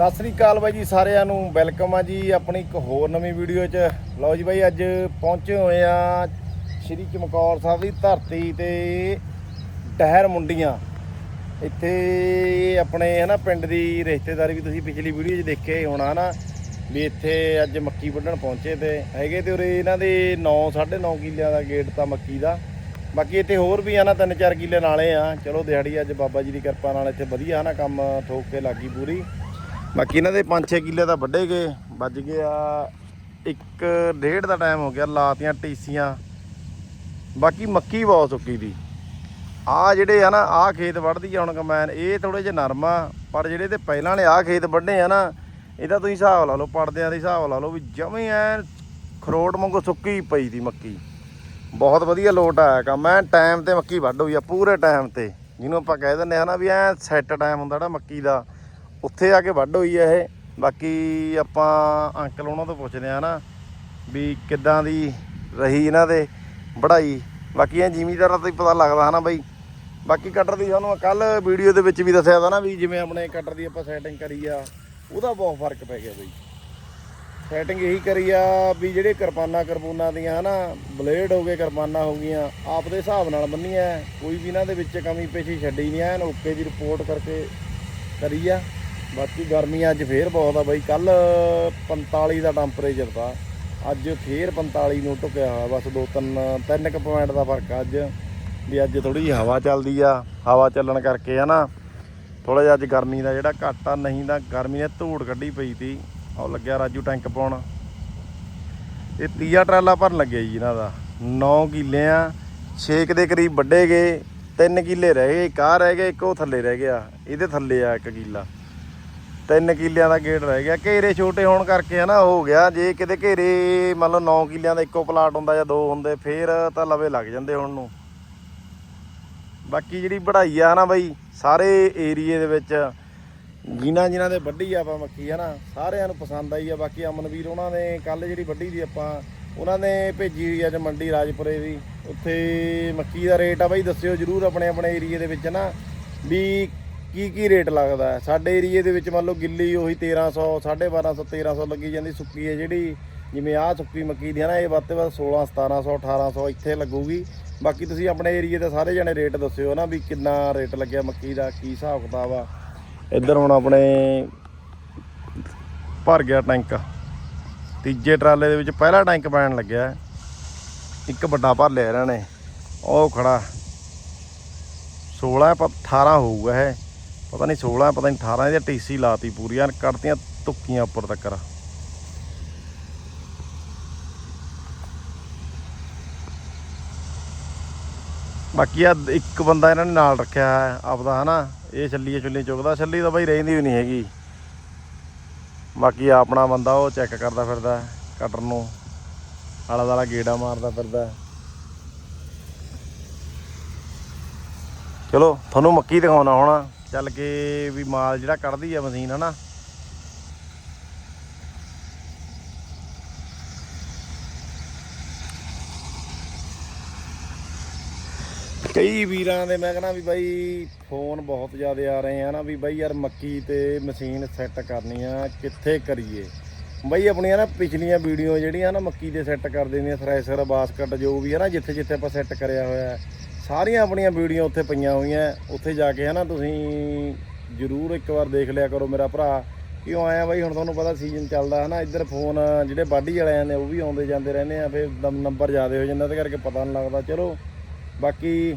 ਸਤਿ ਸ੍ਰੀ ਅਕਾਲ ਬਾਈ ਜੀ ਸਾਰਿਆਂ ਨੂੰ, ਵੈਲਕਮ ਆ ਜੀ ਆਪਣੀ ਇੱਕ ਹੋਰ ਨਵੀਂ ਵੀਡੀਓ 'ਚ। ਲਓ ਜੀ ਬਾਈ, ਅੱਜ ਪਹੁੰਚੇ ਹੋਏ ਆ ਸ਼੍ਰੀ ਚਮਕੌਰ ਸਾਹਿਬ ਦੀ ਧਰਤੀ ਤੇ ਡਹਿਰ ਮੁੰਡੀਆਂ। ਇੱਥੇ ਆਪਣੇ ਹਨਾ ਪਿੰਡ ਦੀ ਰਿਸ਼ਤੇਦਾਰੀ ਵੀ ਤੁਸੀਂ ਪਿਛਲੀ ਵੀਡੀਓ 'ਚ ਦੇਖਿਆ ਹੀ ਹੋਣਾ ਹਨਾ, ਵੀ ਇੱਥੇ ਅੱਜ ਮੱਕੀ ਵੱਢਣ ਪਹੁੰਚੇ ਤੇ ਹੈਗੇ ਤੇ ਉਰੇ ਇਹਨਾਂ ਦੇ 9 9.5 ਕਿੱਲਿਆਂ ਦਾ ਗੇਟ ਤਾਂ ਮੱਕੀ ਦਾ। ਬਾਕੀ ਇੱਥੇ ਹੋਰ ਵੀ ਆ ਨਾ ਤਿੰਨ ਚਾਰ ਕਿੱਲੇ ਨਾਲੇ ਆ। ਚਲੋ ਦਿਹਾੜੀ ਅੱਜ ਬਾਬਾ ਜੀ ਦੀ ਕਿਰਪਾ ਨਾਲ ਇੱਥੇ ਵਧੀਆ ਨਾ ਕੰਮ ਠੋਕ ਕੇ ਲੱਗੀ ਪੂਰੀ। ਬਾਕੀ ਇਹਨਾਂ ਦੇ 5-6 ਕਿੱਲੇ ਤਾਂ ਵੱਢੇ ਗਏ, ਵੱਜ ਗਿਆ ਇੱਕ ਡੇਢ ਦਾ ਟਾਈਮ ਹੋ ਗਿਆ ਲਾਤੀਆਂ, ਟੀਸੀਆਂ। ਬਾਕੀ ਮੱਕੀ ਬਹੁਤ ਸੁੱਕੀ ਦੀ। ਆ ਜਿਹੜੇ ਆ ਨਾ ਆ ਖੇਤ ਵੱਢਦੀ ਆ ਹੁਣ ਕਮੈਨ, ਇਹ ਥੋੜੇ ਜਿਹਾ ਨਰਮ ਆ, ਪਰ ਜਿਹੜੇ ਤੇ ਪਹਿਲਾਂ ਨੇ ਆ ਖੇਤ ਵੱਢੇ ਆ ਨਾ, ਇਹਦਾ ਤੁਸੀਂ ਹਿਸਾਬ ਲਾ ਲਓ, ਪੜਦਿਆਂ ਦੇ ਹਿਸਾਬ ਲਾ ਲਓ ਵੀ ਜਮੇ ਐ ਖਰੋਟ ਵਾਂਗੂ ਸੁੱਕੀ ਪਈ ਦੀ ਮੱਕੀ। ਬਹੁਤ ਵਧੀਆ ਲੋਟ ਆਇਆ ਕੰਮ ਐ ਟਾਈਮ ਤੇ ਮੱਕੀ ਵੱਢ ਹੋਈ ਆ, ਪੂਰੇ ਟਾਈਮ ਤੇ। ਜਿਹਨੂੰ ਆਪਾਂ ਕਹਿ ਦਿੰਦੇ ਆ ਨਾ ਵੀ ਐ ਸੈੱਟ ਟਾਈਮ ਹੁੰਦਾ ਜਿਹੜਾ ਮੱਕੀ ਦਾ ਉੱਥੇ ਆ ਕੇ ਵੱਢ ਹੋਈ ਆ ਇਹ। ਬਾਕੀ ਆਪਾਂ ਅੰਕਲ ਉਹਨਾਂ ਤੋਂ ਪੁੱਛਦੇ ਆ ਨਾ ਵੀ ਕਿੱਦਾਂ ਦੀ ਰਹੀ ਇਹਨਾਂ ਦੇ ਵਢਾਈ। ਬਾਕੀ ਇਹ ਜ਼ਿਮੀਦਾਰਾਂ ਤੋਂ ਹੀ ਪਤਾ ਲੱਗਦਾ ਹਨਾ ਬਈ। ਬਾਕੀ ਕਟਰ ਦੀ ਸਾਨੂੰ ਕੱਲ ਵੀਡੀਓ ਦੇ ਵਿੱਚ ਵੀ ਦੱਸਿਆ ਤਾਂ ਨਾ ਵੀ ਜਿਵੇਂ ਆਪਣੇ ਕਟਰ ਦੀ ਆਪਾਂ ਸੈਟਿੰਗ ਕਰੀ ਆ, ਉਹਦਾ ਬਹੁਤ ਫ਼ਰਕ ਪੈ ਗਿਆ ਬਈ। ਸੈਟਿੰਗ ਇਹੀ ਕਰੀ ਆ ਵੀ ਜਿਹੜੇ ਕਿਰਪਾਨਾਂ ਕਰਪੂਨਾਂ ਦੀਆਂ ਹਨਾ ਬਲੇਡ ਹੋ ਗਏ, ਕਿਰਪਾਨਾਂ ਹੋ ਗਈਆਂ ਆਪ ਦੇ ਹਿਸਾਬ ਨਾਲ ਬੰਨੀਆਂ। ਕੋਈ ਵੀ ਇਹਨਾਂ ਦੇ ਵਿੱਚ ਕਮੀ ਪੇਸ਼ੀ ਛੱਡੀ ਨਹੀਂ, ਐਨ ਓਕੇ ਦੀ ਰਿਪੋਰਟ ਕਰਕੇ ਕਰੀ ਆ। ਬਾਕੀ ਗਰਮੀ ਅੱਜ ਫੇਰ ਬਹੁਤ ਆ ਬਾਈ। ਕੱਲ 45 ਦਾ ਟੈਂਪਰੇਚਰ ਤਾਂ। ਅੱਜ ਫੇਰ 45 ਨੂੰ ਟੁਕਿਆ ਹੋਇਆ। ਬਸ ਦੋ ਤਿੰਨ ਤਿੰਨ ਕੁ ਪੁਆਇੰਟ ਦਾ ਫ਼ਰਕ ਆ ਅੱਜ। ਵੀ ਅੱਜ ਥੋੜੀ ਜਿਹੀ ਹਵਾ ਚੱਲਦੀ ਆ। ਹਵਾ ਚੱਲਣ ਕਰਕੇ ਆ ਨਾ ਥੋੜਾ ਜਿਹਾ ਅੱਜ ਗਰਮੀ ਦਾ ਜਿਹੜਾ ਘੱਟ ਆ, ਨਹੀਂ ਤਾਂ ਗਰਮੀ ਨੇ ਧੂੜ ਕੱਢੀ ਪਈ ਤੀ। ਉਹ ਲੱਗਿਆ ਰਾਜੂ ਟੈਂਕ ਪਾਉਣ। ਇਹ ਤੀਆ ਟਰਾਲਾ ਭਰਨ ਲੱਗਿਆ ਜੀ ਇਹਨਾਂ ਦਾ। 9 ਕਿੱਲੇ ਆ। 6 ਦੇ ਕਰੀਬ ਵੱਡੇ ਗਏ। 3 ਕਿੱਲੇ ਰਹਿ ਗਏ। ਇੱਕ ਆ ਰਹਿ ਗਿਆ, ਇੱਕ ਉਹ ਥੱਲੇ ਰਹਿ ਗਿਆ। ਇਹਦੇ ਥੱਲੇ ਆ ਇੱਕ ਕਿੱਲਾ। ਤਿੰਨ ਕਿੱਲਿਆਂ ਦਾ ਗੇਟ ਰਹਿ ਗਿਆ। ਘੇਰੇ ਛੋਟੇ ਹੋਣ ਕਰਕੇ ਹਨਾ ਹੋ ਗਿਆ। ਜੇ ਕਿਤੇ ਘੇਰੇ ਮੰਨ ਲਓ 9 ਕਿੱਲਿਆਂ ਦਾ ਇੱਕੋ ਪਲਾਟ ਹੁੰਦਾ ਜਾਂ ਦੋ ਹੁੰਦੇ, ਫੇਰ ਤਾਂ ਲਵੇ ਲੱਗ ਜਾਂਦੇ ਹੁਣ ਨੂੰ। ਬਾਕੀ ਜਿਹੜੀ ਵਢਾਈ ਆ ਨਾ ਬਾਈ, ਸਾਰੇ ਏਰੀਏ ਦੇ ਵਿੱਚ ਜਿਨ੍ਹਾਂ ਜਿਨ੍ਹਾਂ ਦੇ ਵੱਢੀ ਆ ਆਪਾਂ ਮੱਕੀ ਆ ਨਾ ਸਾਰਿਆਂ ਨੂੰ ਪਸੰਦ ਆਈ ਆ। ਬਾਕੀ ਅਮਨਵੀਰ ਉਹਨਾਂ ਨੇ ਕੱਲ ਜਿਹੜੀ ਵੱਢੀ ਦੀ ਆਪਾਂ, ਉਹਨਾਂ ਨੇ ਭੇਜੀ ਹੋਈ ਅੱਜ ਮੰਡੀ ਰਾਜਪੁਰੇ ਦੀ। ਉੱਥੇ ਮੱਕੀ ਦਾ ਰੇਟ ਆ ਬਾਈ, ਦੱਸਿਓ ਜਰੂਰ ਆਪਣੇ ਆਪਣੇ ਏਰੀਏ ਦੇ ਵਿੱਚ ਨਾ ਵੀ ਕੀ ਕੀ ਰੇਟ ਲੱਗਦਾ ਸਾਡੇ ਏਰੀਏ ਦੇ ਵਿੱਚ ਮੰਨ ਲਓ ਗਿੱਲੀ ਉਹੀ 1300 1250 1300 ਲੱਗੀ ਜਾਂਦੀ ਸੁੱਕੀ ਹੈ ਜਿਹੜੀ, ਜਿਵੇਂ ਆਹ ਸੁੱਕੀ ਮੱਕੀ ਦੀ ਹੈ ਨਾ, ਇਹ ਵੱਧ ਤੋਂ ਵੱਧ 16 1700 1800 ਇੱਥੇ ਲੱਗੂਗੀ। ਬਾਕੀ ਤੁਸੀਂ ਆਪਣੇ ਏਰੀਏ ਦੇ ਸਾਰੇ ਜਣੇ ਰੇਟ ਦੱਸਿਓ ਨਾ ਵੀ ਕਿੰਨਾ ਰੇਟ ਲੱਗਿਆ ਮੱਕੀ ਦਾ, ਕੀ ਹਿਸਾਬ ਕਿਤਾਬ ਆ। ਇੱਧਰ ਹੁਣ ਆਪਣੇ ਭਰ ਗਿਆ ਟੈਂਕ। ਤੀਜੇ ਟਰਾਲੇ ਦੇ ਵਿੱਚ ਪਹਿਲਾ ਟੈਂਕ ਪੈਣ ਲੱਗਿਆ। ਇੱਕ ਵੱਡਾ ਭਰ ਲਿਆ ਇਹਨਾਂ ਨੇ। ਉਹ ਖੜਾ। 16 ਪ 18 ਹੋਊਗਾ ਇਹ। ਪਤਾ ਨਹੀਂ 16 ਪਤਾ ਨਹੀਂ 18 ਇਹਦੀ ਟੀਸੀ ਲਾਤੀ ਪੂਰੀਆਂ, ਕੱਢਤੀਆਂ ਤੁੱਕੀਆਂ ਉੱਪਰ ਤੱਕ ਬਾਕੀ ਆ ਇੱਕ ਬੰਦਾ ਇਹਨਾਂ ਨੇ ਨਾਲ ਰੱਖਿਆ ਹੈ, ਆਪਦਾ, ਹਨਾ? ਇਹ ਛੱਲੀਆਂ ਛੁੱਲੀ ਚੁੱਕਦਾ, ਛੱਲੀ ਤਾਂ ਬਾਈ ਰਹਿੰਦੀ ਵੀ ਨਹੀਂ ਹੈਗੀ। ਬਾਕੀ ਆਪਣਾ ਬੰਦਾ ਉਹ ਚੈੱਕ ਕਰਦਾ ਫਿਰਦਾ ਕਟਰ ਨੂੰ। ਆਲਾ ਦਾਲਾ ਗੇੜਾ ਮਾਰਦਾ ਫਿਰਦਾ। ਚਲੋ, ਤੁਹਾਨੂੰ ਮੱਕੀ ਦਿਖਾਉਣਾ ਹੁਣ। ਚੱਲ ਕੇ ਵੀ ਮਾਲ ਜਿਹੜਾ ਕੱਢਦੀ ਆ ਮਸ਼ੀਨ, ਹਨਾ? ਕਈ ਵੀਰਾਂ ਦੇ ਮੈਂ ਕਹਿੰਦਾ ਵੀ ਬਾਈ ਫੋਨ ਬਹੁਤ ਜ਼ਿਆਦਾ ਆ ਰਹੇ ਆ ਨਾ ਵੀ ਬਾਈ ਯਾਰ ਮੱਕੀ ਤੇ ਮਸ਼ੀਨ ਸੈੱਟ ਕਰਨੀ ਆ, ਕਿੱਥੇ ਕਰੀਏ? ਬਾਈ ਆਪਣੀਆਂ ਨਾ ਪਿਛਲੀਆਂ ਵੀਡੀਓ ਜਿਹੜੀਆਂ ਨਾ ਮੱਕੀ ਦੇ ਸੈੱਟ ਕਰ ਦਿੰਦੀਆਂ ਥ੍ਰੈਸ਼ਰ ਬਾਸਕਟ ਜੋ ਵੀ ਹੈ ਨਾ ਜਿੱਥੇ ਜਿੱਥੇ ਆਪਾਂ ਸੈੱਟ ਕਰਿਆ ਹੋਇਆ। ਸਾਰੀਆਂ ਆਪਣੀਆਂ ਵੀਡੀਓ ਉੱਥੇ ਪਈਆਂ ਹੋਈਆਂ। ਉੱਥੇ ਜਾ ਕੇ ਹਨਾ ਤੁਸੀਂ ਜਰੂਰ ਇੱਕ ਵਾਰ ਦੇਖ ਲਿਆ ਕਰੋ ਮੇਰਾ ਭਰਾ। ਕਿਉਂ ਆਇਆ ਬਾਈ, ਹੁਣ ਤੁਹਾਨੂੰ ਪਤਾ ਸੀਜ਼ਨ ਚੱਲਦਾ ਹਨਾ। ਇੱਧਰ ਫੋਨ ਜਿਹੜੇ ਬਾਡੀ ਵਾਲਿਆਂ ਨੇ ਉਹ ਵੀ ਆਉਂਦੇ ਜਾਂਦੇ ਰਹਿੰਦੇ ਆ, ਫਿਰ ਨੰਬਰ ਜ਼ਿਆਦਾ ਹੋ ਜਾਂਦਾ ਤੇ ਕਰਕੇ ਪਤਾ ਨਹੀਂ ਲੱਗਦਾ। ਚਲੋ, ਬਾਕੀ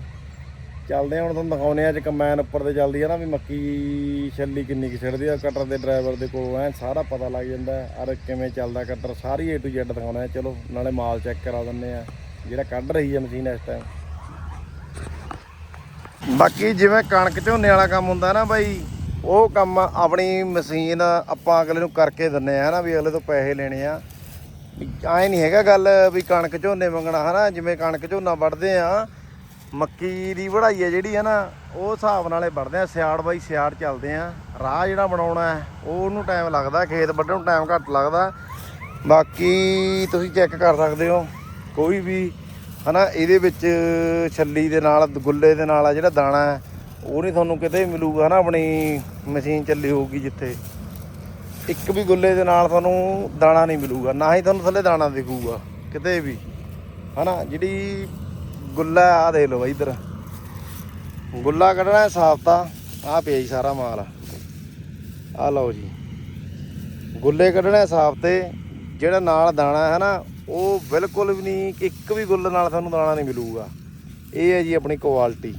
ਚੱਲਦੇ ਆ, ਹੁਣ ਤੁਹਾਨੂੰ ਦਿਖਾਉਨੇ ਆ ਅੱਜ ਕੰਬਾਈਨ ਉੱਪਰ ਤੇ ਚੱਲਦੀ ਆ ਨਾ ਵੀ ਮੱਕੀ ਛੱਲੀ ਕਿੰਨੀ ਕਿ ਛੱਡਦੀ ਆ। ਕਟਰ ਦੇ ਡਰਾਈਵਰ ਦੇ ਕੋਲ ਐ ਸਾਰਾ ਪਤਾ ਲੱਗ ਜਾਂਦਾ ਅਰ ਕਿਵੇਂ ਚੱਲਦਾ ਕਟਰ ਸਾਰੀ ਏ ਟੂ ਜ਼ੈਡ ਦਿਖਾਉਣਾ ਹੈ ਚਲੋ, ਨਾਲੇ ਮਾਲ ਚੈੱਕ ਕਰਾ ਦਿੰਨੇ ਆ। ਜਿਹੜਾ ਕੱਢ ਰਹੀ ਹੈ ਮਸ਼ੀਨ ਇਸ ਟਾਈਮ ਬਾਕੀ ਜਿਵੇਂ ਕਣਕ ਝੋਨੇ ਵਾਲਾ ਕੰਮ ਹੁੰਦਾ ਨਾ ਬਾਈ, ਉਹ ਕੰਮ ਆਪਣੀ ਮਸ਼ੀਨ ਆਪਾਂ ਅਗਲੇ ਨੂੰ ਕਰਕੇ ਦਿੰਨੇ ਆ ਨਾ ਵੀ ਅਗਲੇ ਤੋਂ ਪੈਸੇ ਲੈਣੇ ਆ। ਐ ਨਹੀਂ ਹੈਗਾ ਗੱਲ ਵੀ ਕਣਕ ਝੋਨੇ ਮੰਗਣਾ ਹਨਾ, ਜਿਵੇਂ ਕਣਕ ਝੋਨਾ ਵੱਢਦੇ ਆ, ਮੱਕੀ ਦੀ ਵਢਾਈ ਹੈ ਜਿਹੜੀ ਹੈ ਨਾ, ਉਹ ਹਿਸਾਬ ਨਾਲੇ ਵੱਢਦੇ ਆ, ਸਿਆੜ ਬਾਈ ਸਿਆੜ ਚੱਲਦੇ ਆ। ਰਾਹ ਜਿਹੜਾ ਬਣਾਉਣਾ ਉਹ ਉਹਨੂੰ ਟਾਈਮ ਲੱਗਦਾ, ਖੇਤ ਵੱਢਣ ਨੂੰ ਟਾਈਮ ਘੱਟ ਲੱਗਦਾ। ਬਾਕੀ ਤੁਸੀਂ ਚੈੱਕ ਕਰ ਸਕਦੇ ਹੋ, ਕੋਈ ਵੀ ਹਨਾ, ਇਹਦੇ ਵਿੱਚ ਛੱਲੀ ਦੇ ਨਾਲ, ਗੁੱਲੇ ਦੇ ਨਾਲ ਆ ਜਿਹੜਾ ਦਾਣਾ ਹੈ, ਉਹ ਨਹੀਂ ਤੁਹਾਨੂੰ ਕਿਤੇ ਮਿਲੂਗਾ ਨਾ ਆਪਣੀ ਮਸ਼ੀਨ ਚੱਲੀ ਹੋਊਗੀ ਜਿੱਥੇ। ਇੱਕ ਵੀ ਗੁੱਲੇ ਦੇ ਨਾਲ ਤੁਹਾਨੂੰ ਦਾਣਾ ਨਹੀਂ ਮਿਲੂਗਾ, ਨਾ ਹੀ ਤੁਹਾਨੂੰ ਥੱਲੇ ਦਾਣਾ ਦਿਖੂਗਾ, ਕਿਤੇ ਵੀ। ਹਨਾ, ਜਿਹੜੀ ਗੁੱਲਾ ਆ ਦੇ ਲਓ ਬਾਈ ਇੱਧਰ। ਗੁੱਲਾ ਕੱਢਣਾ ਸਾਫ਼ ਤਾਂ ਆ ਪਿਆ ਜੀ ਸਾਰਾ ਮਾਲ। ਆ ਲਓ ਜੀ। ਗੁੱਲੇ ਕੱਢਣਾ ਸਾਫ਼ ਤੇ, ਜਿਹੜਾ ਨਾਲ ਦਾਣਾ ਹੈ ਨਾ ਉਹ ਬਿਲਕੁਲ ਵੀ ਨਹੀਂ, ਇੱਕ ਵੀ ਗੁੱਲ ਨਾਲ ਤੁਹਾਨੂੰ ਦਾਣਾ ਨਹੀਂ ਮਿਲੂਗਾ। ਇਹ ਹੈ ਜੀ ਆਪਣੀ ਕੁਆਲਿਟੀ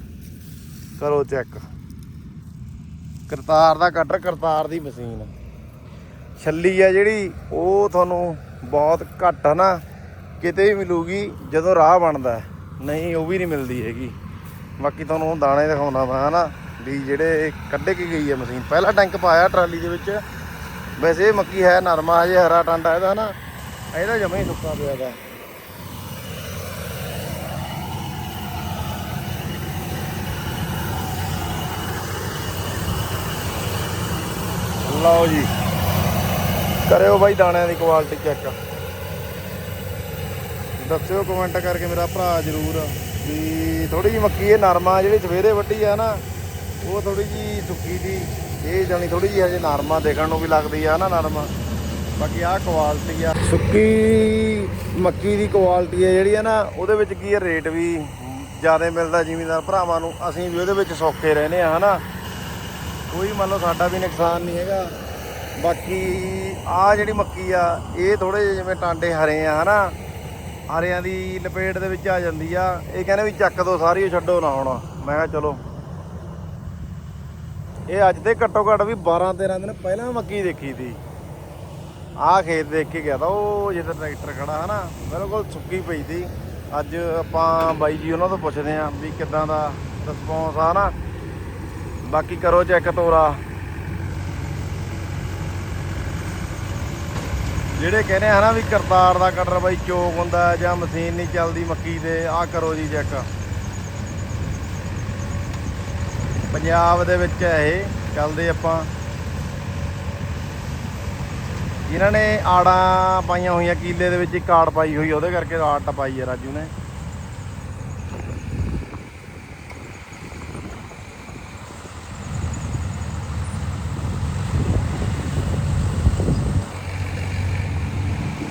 ਕਰੋ ਚੈੱਕ ਕਰਤਾਰ ਦਾ ਕਟਰ ਕਰਤਾਰ ਦੀ ਮਸ਼ੀਨ ਛੱਲੀ ਆ ਜਿਹੜੀ, ਉਹ ਤੁਹਾਨੂੰ ਬਹੁਤ ਘੱਟ ਹੈ ਨਾ, ਕਿਤੇ ਵੀ ਮਿਲੂਗੀ, ਜਦੋਂ ਰਾਹ ਬਣਦਾ ਨਹੀਂ, ਉਹ ਵੀ ਨਹੀਂ ਮਿਲਦੀ ਹੈਗੀ। ਬਾਕੀ ਤੁਹਾਨੂੰ ਉਹ ਦਾਣੇ ਦਿਖਾਉਣਾ ਵਾ, ਹਨਾ, ਵੀ ਜਿਹੜੇ ਕੱਢੇ ਕੇ ਗਈ ਹੈ ਮਸ਼ੀਨ ਪਹਿਲਾ ਟੈਂਕ ਪਾਇਆ ਟਰਾਲੀ ਦੇ ਵਿੱਚ। ਵੈਸੇ ਇਹ ਮੱਕੀ ਹੈ, ਨਰਮਾ ਹਜੇ ਹਰਾ ਟਾਂਡਾ ਇਹਦਾ ਨਾ ਇਹਦਾ ਜਮਾ ਹੀ ਸੁੱਕਾ ਪਿਆ ਦਾ ਲਓ ਜੀ। ਕਰਿਓ ਬਾਈ ਦਾਣਿਆਂ ਦੀ ਕੁਆਲਿਟੀ ਚੈੱਕ ਦੱਸਿਓ ਕਮੈਂਟ ਕਰਕੇ ਮੇਰਾ ਭਰਾ ਜਰੂਰ। ਵੀ ਥੋੜੀ ਜਿਹੀ ਮੱਕੀ ਇਹ ਨਰਮਾ ਜਿਹੜੀ ਸਵੇਰੇ ਵੱਢੀ ਆ ਨਾ, ਉਹ ਥੋੜੀ ਜੀ ਸੁੱਕੀ ਦੀ ਇਹ ਜਾਨੀ ਥੋੜੀ ਜਿਹੀ ਹਜੇ ਨਰਮਾ ਦੇਖਣ ਨੂੰ ਵੀ ਲੱਗਦੀ ਆ ਨਾ ਨਰਮਾ। ਬਾਕੀ ਆਹ ਕੁਆਲਿਟੀ ਆ। ਸੁੱਕੀ ਮੱਕੀ ਦੀ ਕੁਆਲਿਟੀ ਹੈ ਜਿਹੜੀ ਆ ਨਾ, ਉਹਦੇ ਵਿੱਚ ਕੀ ਹੈ ਰੇਟ ਵੀ ਜ਼ਿਆਦਾ ਮਿਲਦਾ ਜ਼ਿਮੀਂਦਾਰ ਭਰਾਵਾਂ ਨੂੰ। ਅਸੀਂ ਵੀ ਉਹਦੇ ਵਿੱਚ ਸੌਖੇ ਰਹਿੰਦੇ ਆ ਹਨਾ। ਕੋਈ ਮੰਨ ਲਓ ਸਾਡਾ ਵੀ ਨੁਕਸਾਨ ਨਹੀਂ ਹੈਗਾ। ਬਾਕੀ ਆ ਜਿਹੜੀ ਮੱਕੀ ਆ, ਇਹ ਥੋੜੇ ਜਿਹੇ ਜਿਵੇਂ ਟਾਂਡੇ ਹਰੇ ਆ, ਹਨਾ। ਹਰਿਆਂ ਦੀ ਲਪੇਟ ਦੇ ਵਿੱਚ ਆ ਜਾਂਦੀ ਆ। ਇਹ ਕਹਿੰਦੇ ਵੀ ਚੱਕ ਦੋ ਸਾਰੀ ਛੱਡੋ ਨਾ ਹੁਣ। ਮੈਂ ਕਿਹਾ ਚਲੋ। ਇਹ ਅੱਜ ਦੇ ਘੱਟੋ ਘੱਟ ਵੀ 12 13 ਦਿਨ ਪਹਿਲਾਂ ਮੱਕੀ ਦੇਖੀ ਸੀ। ਆਹ ਖੇਤ ਦੇਖ ਕੇ ਗਿਆ ਤਾਂ ਉਹ ਜਿੱਥੇ ਟਰੈਕਟਰ ਖੜਾ ਹੈ ਹਨਾ, ਬਿਲਕੁਲ ਸੁੱਕੀ ਪਈ ਸੀ। ਅੱਜ ਆਪਾਂ ਬਾਈ ਜੀ ਉਹਨਾਂ ਤੋਂ ਪੁੱਛਦੇ ਆਂ ਵੀ ਕਿੱਦਾਂ ਦਾ ਰਿਸਪੌਂਸ ਆ ਨਾ। ਬਾਕੀ ਕਰੋ ਚੈੱਕ ਤੋਰਾ। ਜਿਹੜੇ ਕਹਿੰਦੇ ਆ ਨਾ ਵੀ ਕਰਤਾਰ ਦਾ ਕਟਰ ਬਾਈ ਚੋਕ ਹੁੰਦਾ ਜਾਂ ਮਸ਼ੀਨ ਨਹੀਂ ਚੱਲਦੀ ਮੱਕੀ ਤੇ, ਆਹ ਕਰੋ ਜੀ ਚੈੱਕ ਪੰਜਾਬ ਦੇ ਵਿੱਚ ਇਹ, ਚੱਲਦੇ ਆਪਾਂ। ਜਿਨ੍ਹਾਂ ਨੇ ਆੜਾਂ ਪਾਈਆਂ ਹੋਈਆਂ ਕੀਲੇ ਦੇ ਵਿੱਚ ਇੱਕ ਆੜ ਪਾਈ ਹੋਈ ਉਹਦੇ ਕਰਕੇ ਆੜ ਪਾਈ ਹੈ ਰਾਜੂ ਨੇ।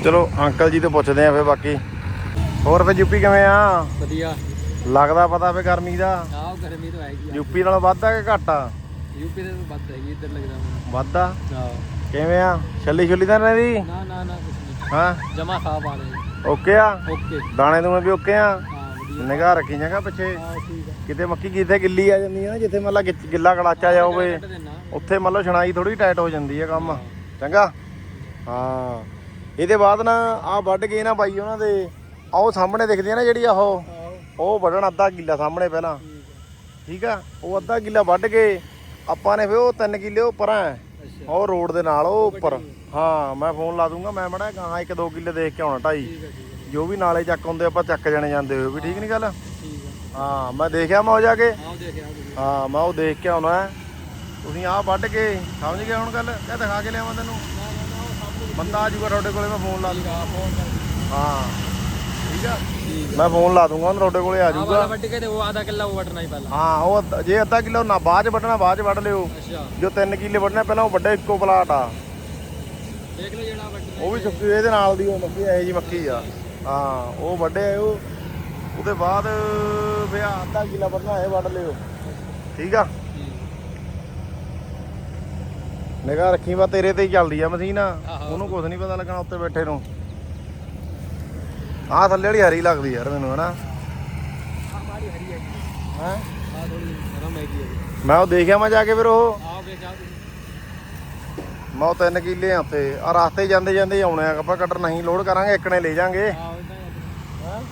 ਚਲੋ ਅੰਕਲ ਜੀ ਤੋਂ ਪੁੱਛਦੇ ਆ ਫੇ ਬਾਕੀ। ਹੋਰ ਫੇ ਯੂਪੀ ਕਿਵੇਂ ਆ? ਵਧੀਆ। ਲੱਗਦਾ ਪਤਾ ਫੇ ਗਰਮੀ ਦਾ? ਆਹ ਗਰਮੀ ਤਾਂ ਆਏਗੀ ਯੂਪੀ ਨਾਲੋਂ ਵੱਧ ਆ ਕਿ ਘੱਟ ਆ? ਯੂਪੀ ਦੇ ਵੱਧ ਹੈਗੀ ਇੱਧਰ ਲੱਗਦਾ ਵੱਧ ਆ? ਆਹ ਕਿਵੇਂ ਆ? ਛੱਲੀ ਛੁੱਲੀ ਤਾਂ ਨਹੀਂ ਦੀ ਨਾ ਨਾ ਨਾ ਕੁਛ ਨਹੀਂ। ਹਾਂ? ਜਮਾ ਸਾਫ਼ ਆ ਰਹੇ ਓਕੇ ਆ? ਓਕੇ। ਦਾਣੇ ਦੂਣੇ ਵੀ ਓਕੇ ਆ? ਹਾਂ ਵਧੀਆ। ਨਿਗਾਹ ਰੱਖੀ ਜਗਾ ਪਿੱਛੇ। ਹਾਂ ਠੀਕ ਆ। ਕਿਤੇ ਮੱਕੀ ਕਿਤੇ ਗਿੱਲੀ ਆ ਜਾਂਦੀ ਆ ਨਾ ਜਿੱਥੇ ਮਤਲਬ ਗਿੱਲਾ ਕੜਾਚਾ ਜਾ ਹੋਵੇ ਕੱਢ ਦੇਣਾ ਉੱਥੇ ਮੰਨ ਲਓ ਛਣਾਈ ਥੋੜੀ ਟਾਈਟ ਹੋ ਜਾਂਦੀ ਹੈ ਕੰਮ। ਚੰਗਾ? ਹਾਂ। ਇਹਦੇ ਬਾਅਦ ਨਾ ਆ ਵੱਢ ਕੇ ਨਾ ਬਾਈ ਉਹਨਾਂ ਦੇ ਆਹ ਉਹ ਸਾਹਮਣੇ ਦਿਖਦੀ ਆ ਨਾ ਜਿਹੜੀ ਆਹ ਉਹ। ਵੱਢਣ ਅੱਧਾ ਕਿੱਲਾ ਸਾਹਮਣੇ ਪਹਿਲਾਂ। ਠੀਕ ਆ। ਆ? ਉਹ ਅੱਧਾ ਕਿੱਲਾ ਵੱਢ ਕੇ ਆਪਾਂ ਨੇ ਫੇ ਉਹ 3 ਕਿੱਲੇ ਉਹ ਪਰਾਂ ਉਹ ਰੋਡ ਦੇ ਨਾਲ ਉਹ ਉੱਪਰ। ਹਾਂ ਮੈਂ ਫੋਨ ਲਾ ਦੂੰਗਾ ਮੈਂ ਮੜਾ ਗਾਂ ਇੱਕ ਦੋ ਕਿੱਲੇ ਦੇਖ ਕੇ ਆਉਣਾ ਢਾਈ। ਜੋ ਵੀ ਨਾਲੇ ਚੱਕ ਹੁੰਦੇ ਆਪਾਂ ਚੱਕ ਜਾਣੇ ਜਾਂਦੇ ਹੋਏ। ਵੀ ਠੀਕ ਨਹੀਂ ਗੱਲ? ਹਾਂ ਮੈਂ ਦੇਖਿਆ ਮੈਂ ਉਹ ਜਾ ਕੇ। ਹਾਂ ਮੈਂ ਉਹ ਦੇਖ ਕੇ ਆਉਣਾ ਹੈ। ਤੁਸੀਂ ਆਹ ਵੱਢ ਕੇ ਸਮਝ ਗਏ ਹੁਣ ਗੱਲ? ਕਿਹ ਦਿਖਾ ਕੇ ਲਿਆਵਾਂ ਤੈਨੂੰ। ਬੰਦਾ ਆ ਜਾਊਗਾ ਤੁਹਾਡੇ ਕੋਲੇ ਮੈਂ ਫੋਨ ਲਾ ਕਰ। ਹਾਂ। ਠੀਕ ਆ। ਮੈਂ ਫੋਨ ਲਾ ਦੂੰਗਾ ਉਹਨੂੰ ਤੁਹਾਡੇ ਕੋਲੇ ਆ ਜਾਊਗਾ। ਵੱਟ ਕੇ ਤੇ ਉਹ ਆਧਾ ਕਿੱਲਾ ਉਹ ਵੱਟਣਾ ਹੀ ਪਹਿਲਾਂ। ਹਾਂ ਉਹ ਅੱਧਾ- ਜੇ ਅੱਧਾ ਕਿਲੋ ਨਾ ਬਾਅਦ ਚ ਵੱਢਣਾ ਬਾਅਦ ਚ ਵੱਢ ਲਿਓ। ਅੱਛਾ। ਜੋ 3 ਕਿੱਲੇ ਵੱਢਣੇ ਪਹਿਲਾਂ ਉਹ ਵੱਡੇ ਇੱਕੋ ਪਲਾਟ ਆ। ਦੇਖ ਲਓ ਜਿਹੜਾ ਵੱਟਣਾ ਉਹ ਵੀ ਸੁੱਕੀ ਇਹਦੇ ਨਾਲ ਦੀ ਉਹ ਮੱਕੀ ਇਹੋ ਜੀ ਮੱਕੀ ਆ। ਹਾਂ ਉਹ ਵੱਡੇ ਉਹ ਉਹਦੇ ਬਾਅਦ ਫਿਰ ਆਹ ਅੱਧਾ ਕਿੱਲਾ ਵੱਢਣਾ ਇਹ ਵੱਢ ਲਿਓ। ਠੀਕ ਆ? ਨਿਗਾਹ ਰੱਖੀ ਵਾ ਤੇਰੇ ਤੇ ਹੀ ਚੱਲਦੀ ਆ ਮਸ਼ੀਨ। ਉਹਨੂੰ ਕੁਝ ਨਹੀਂ ਪਤਾ ਲੱਗਣਾ ਉੱਤੇ ਬੈਠੇ ਨੂੰ। ਆਹ ਥੱਲੇ ਵਾਲੀ ਹਰੀ ਲੱਗਦੀ ਯਾਰ ਮੈਨੂੰ ਹਨਾ? ਆ ਮਾੜੀ ਹਰੀ ਹੈ? ਹੈ ਆ ਥੋੜੀ ਨਰਮ ਹੈਗੀ ਹੈ ਮੈਂ ਉਹ ਦੇਖਿਆ ਮੈਂ ਜਾ ਕੇ ਫਿਰ ਉਹ। ਆਹ ਵੇਖ ਆ ਤੁਸੀਂ ਮੈਂ ਉਹ ਤਿੰਨ ਕਿੱਲੇ ਆ ਉੱਤੇ ਆ ਰਸਤੇ ਜਾਂਦੇ ਜਾਂਦੇ ਆਉਣੇ ਆ ਆਪਾਂ ਕਟਰ ਨਹੀਂ ਲੋਡ ਕਰਾਂਗੇ ਇੱਕ ਨੇ ਲੈ ਜਾਾਂਗੇ। ਆ ਇਦਾਂ ਹੀ?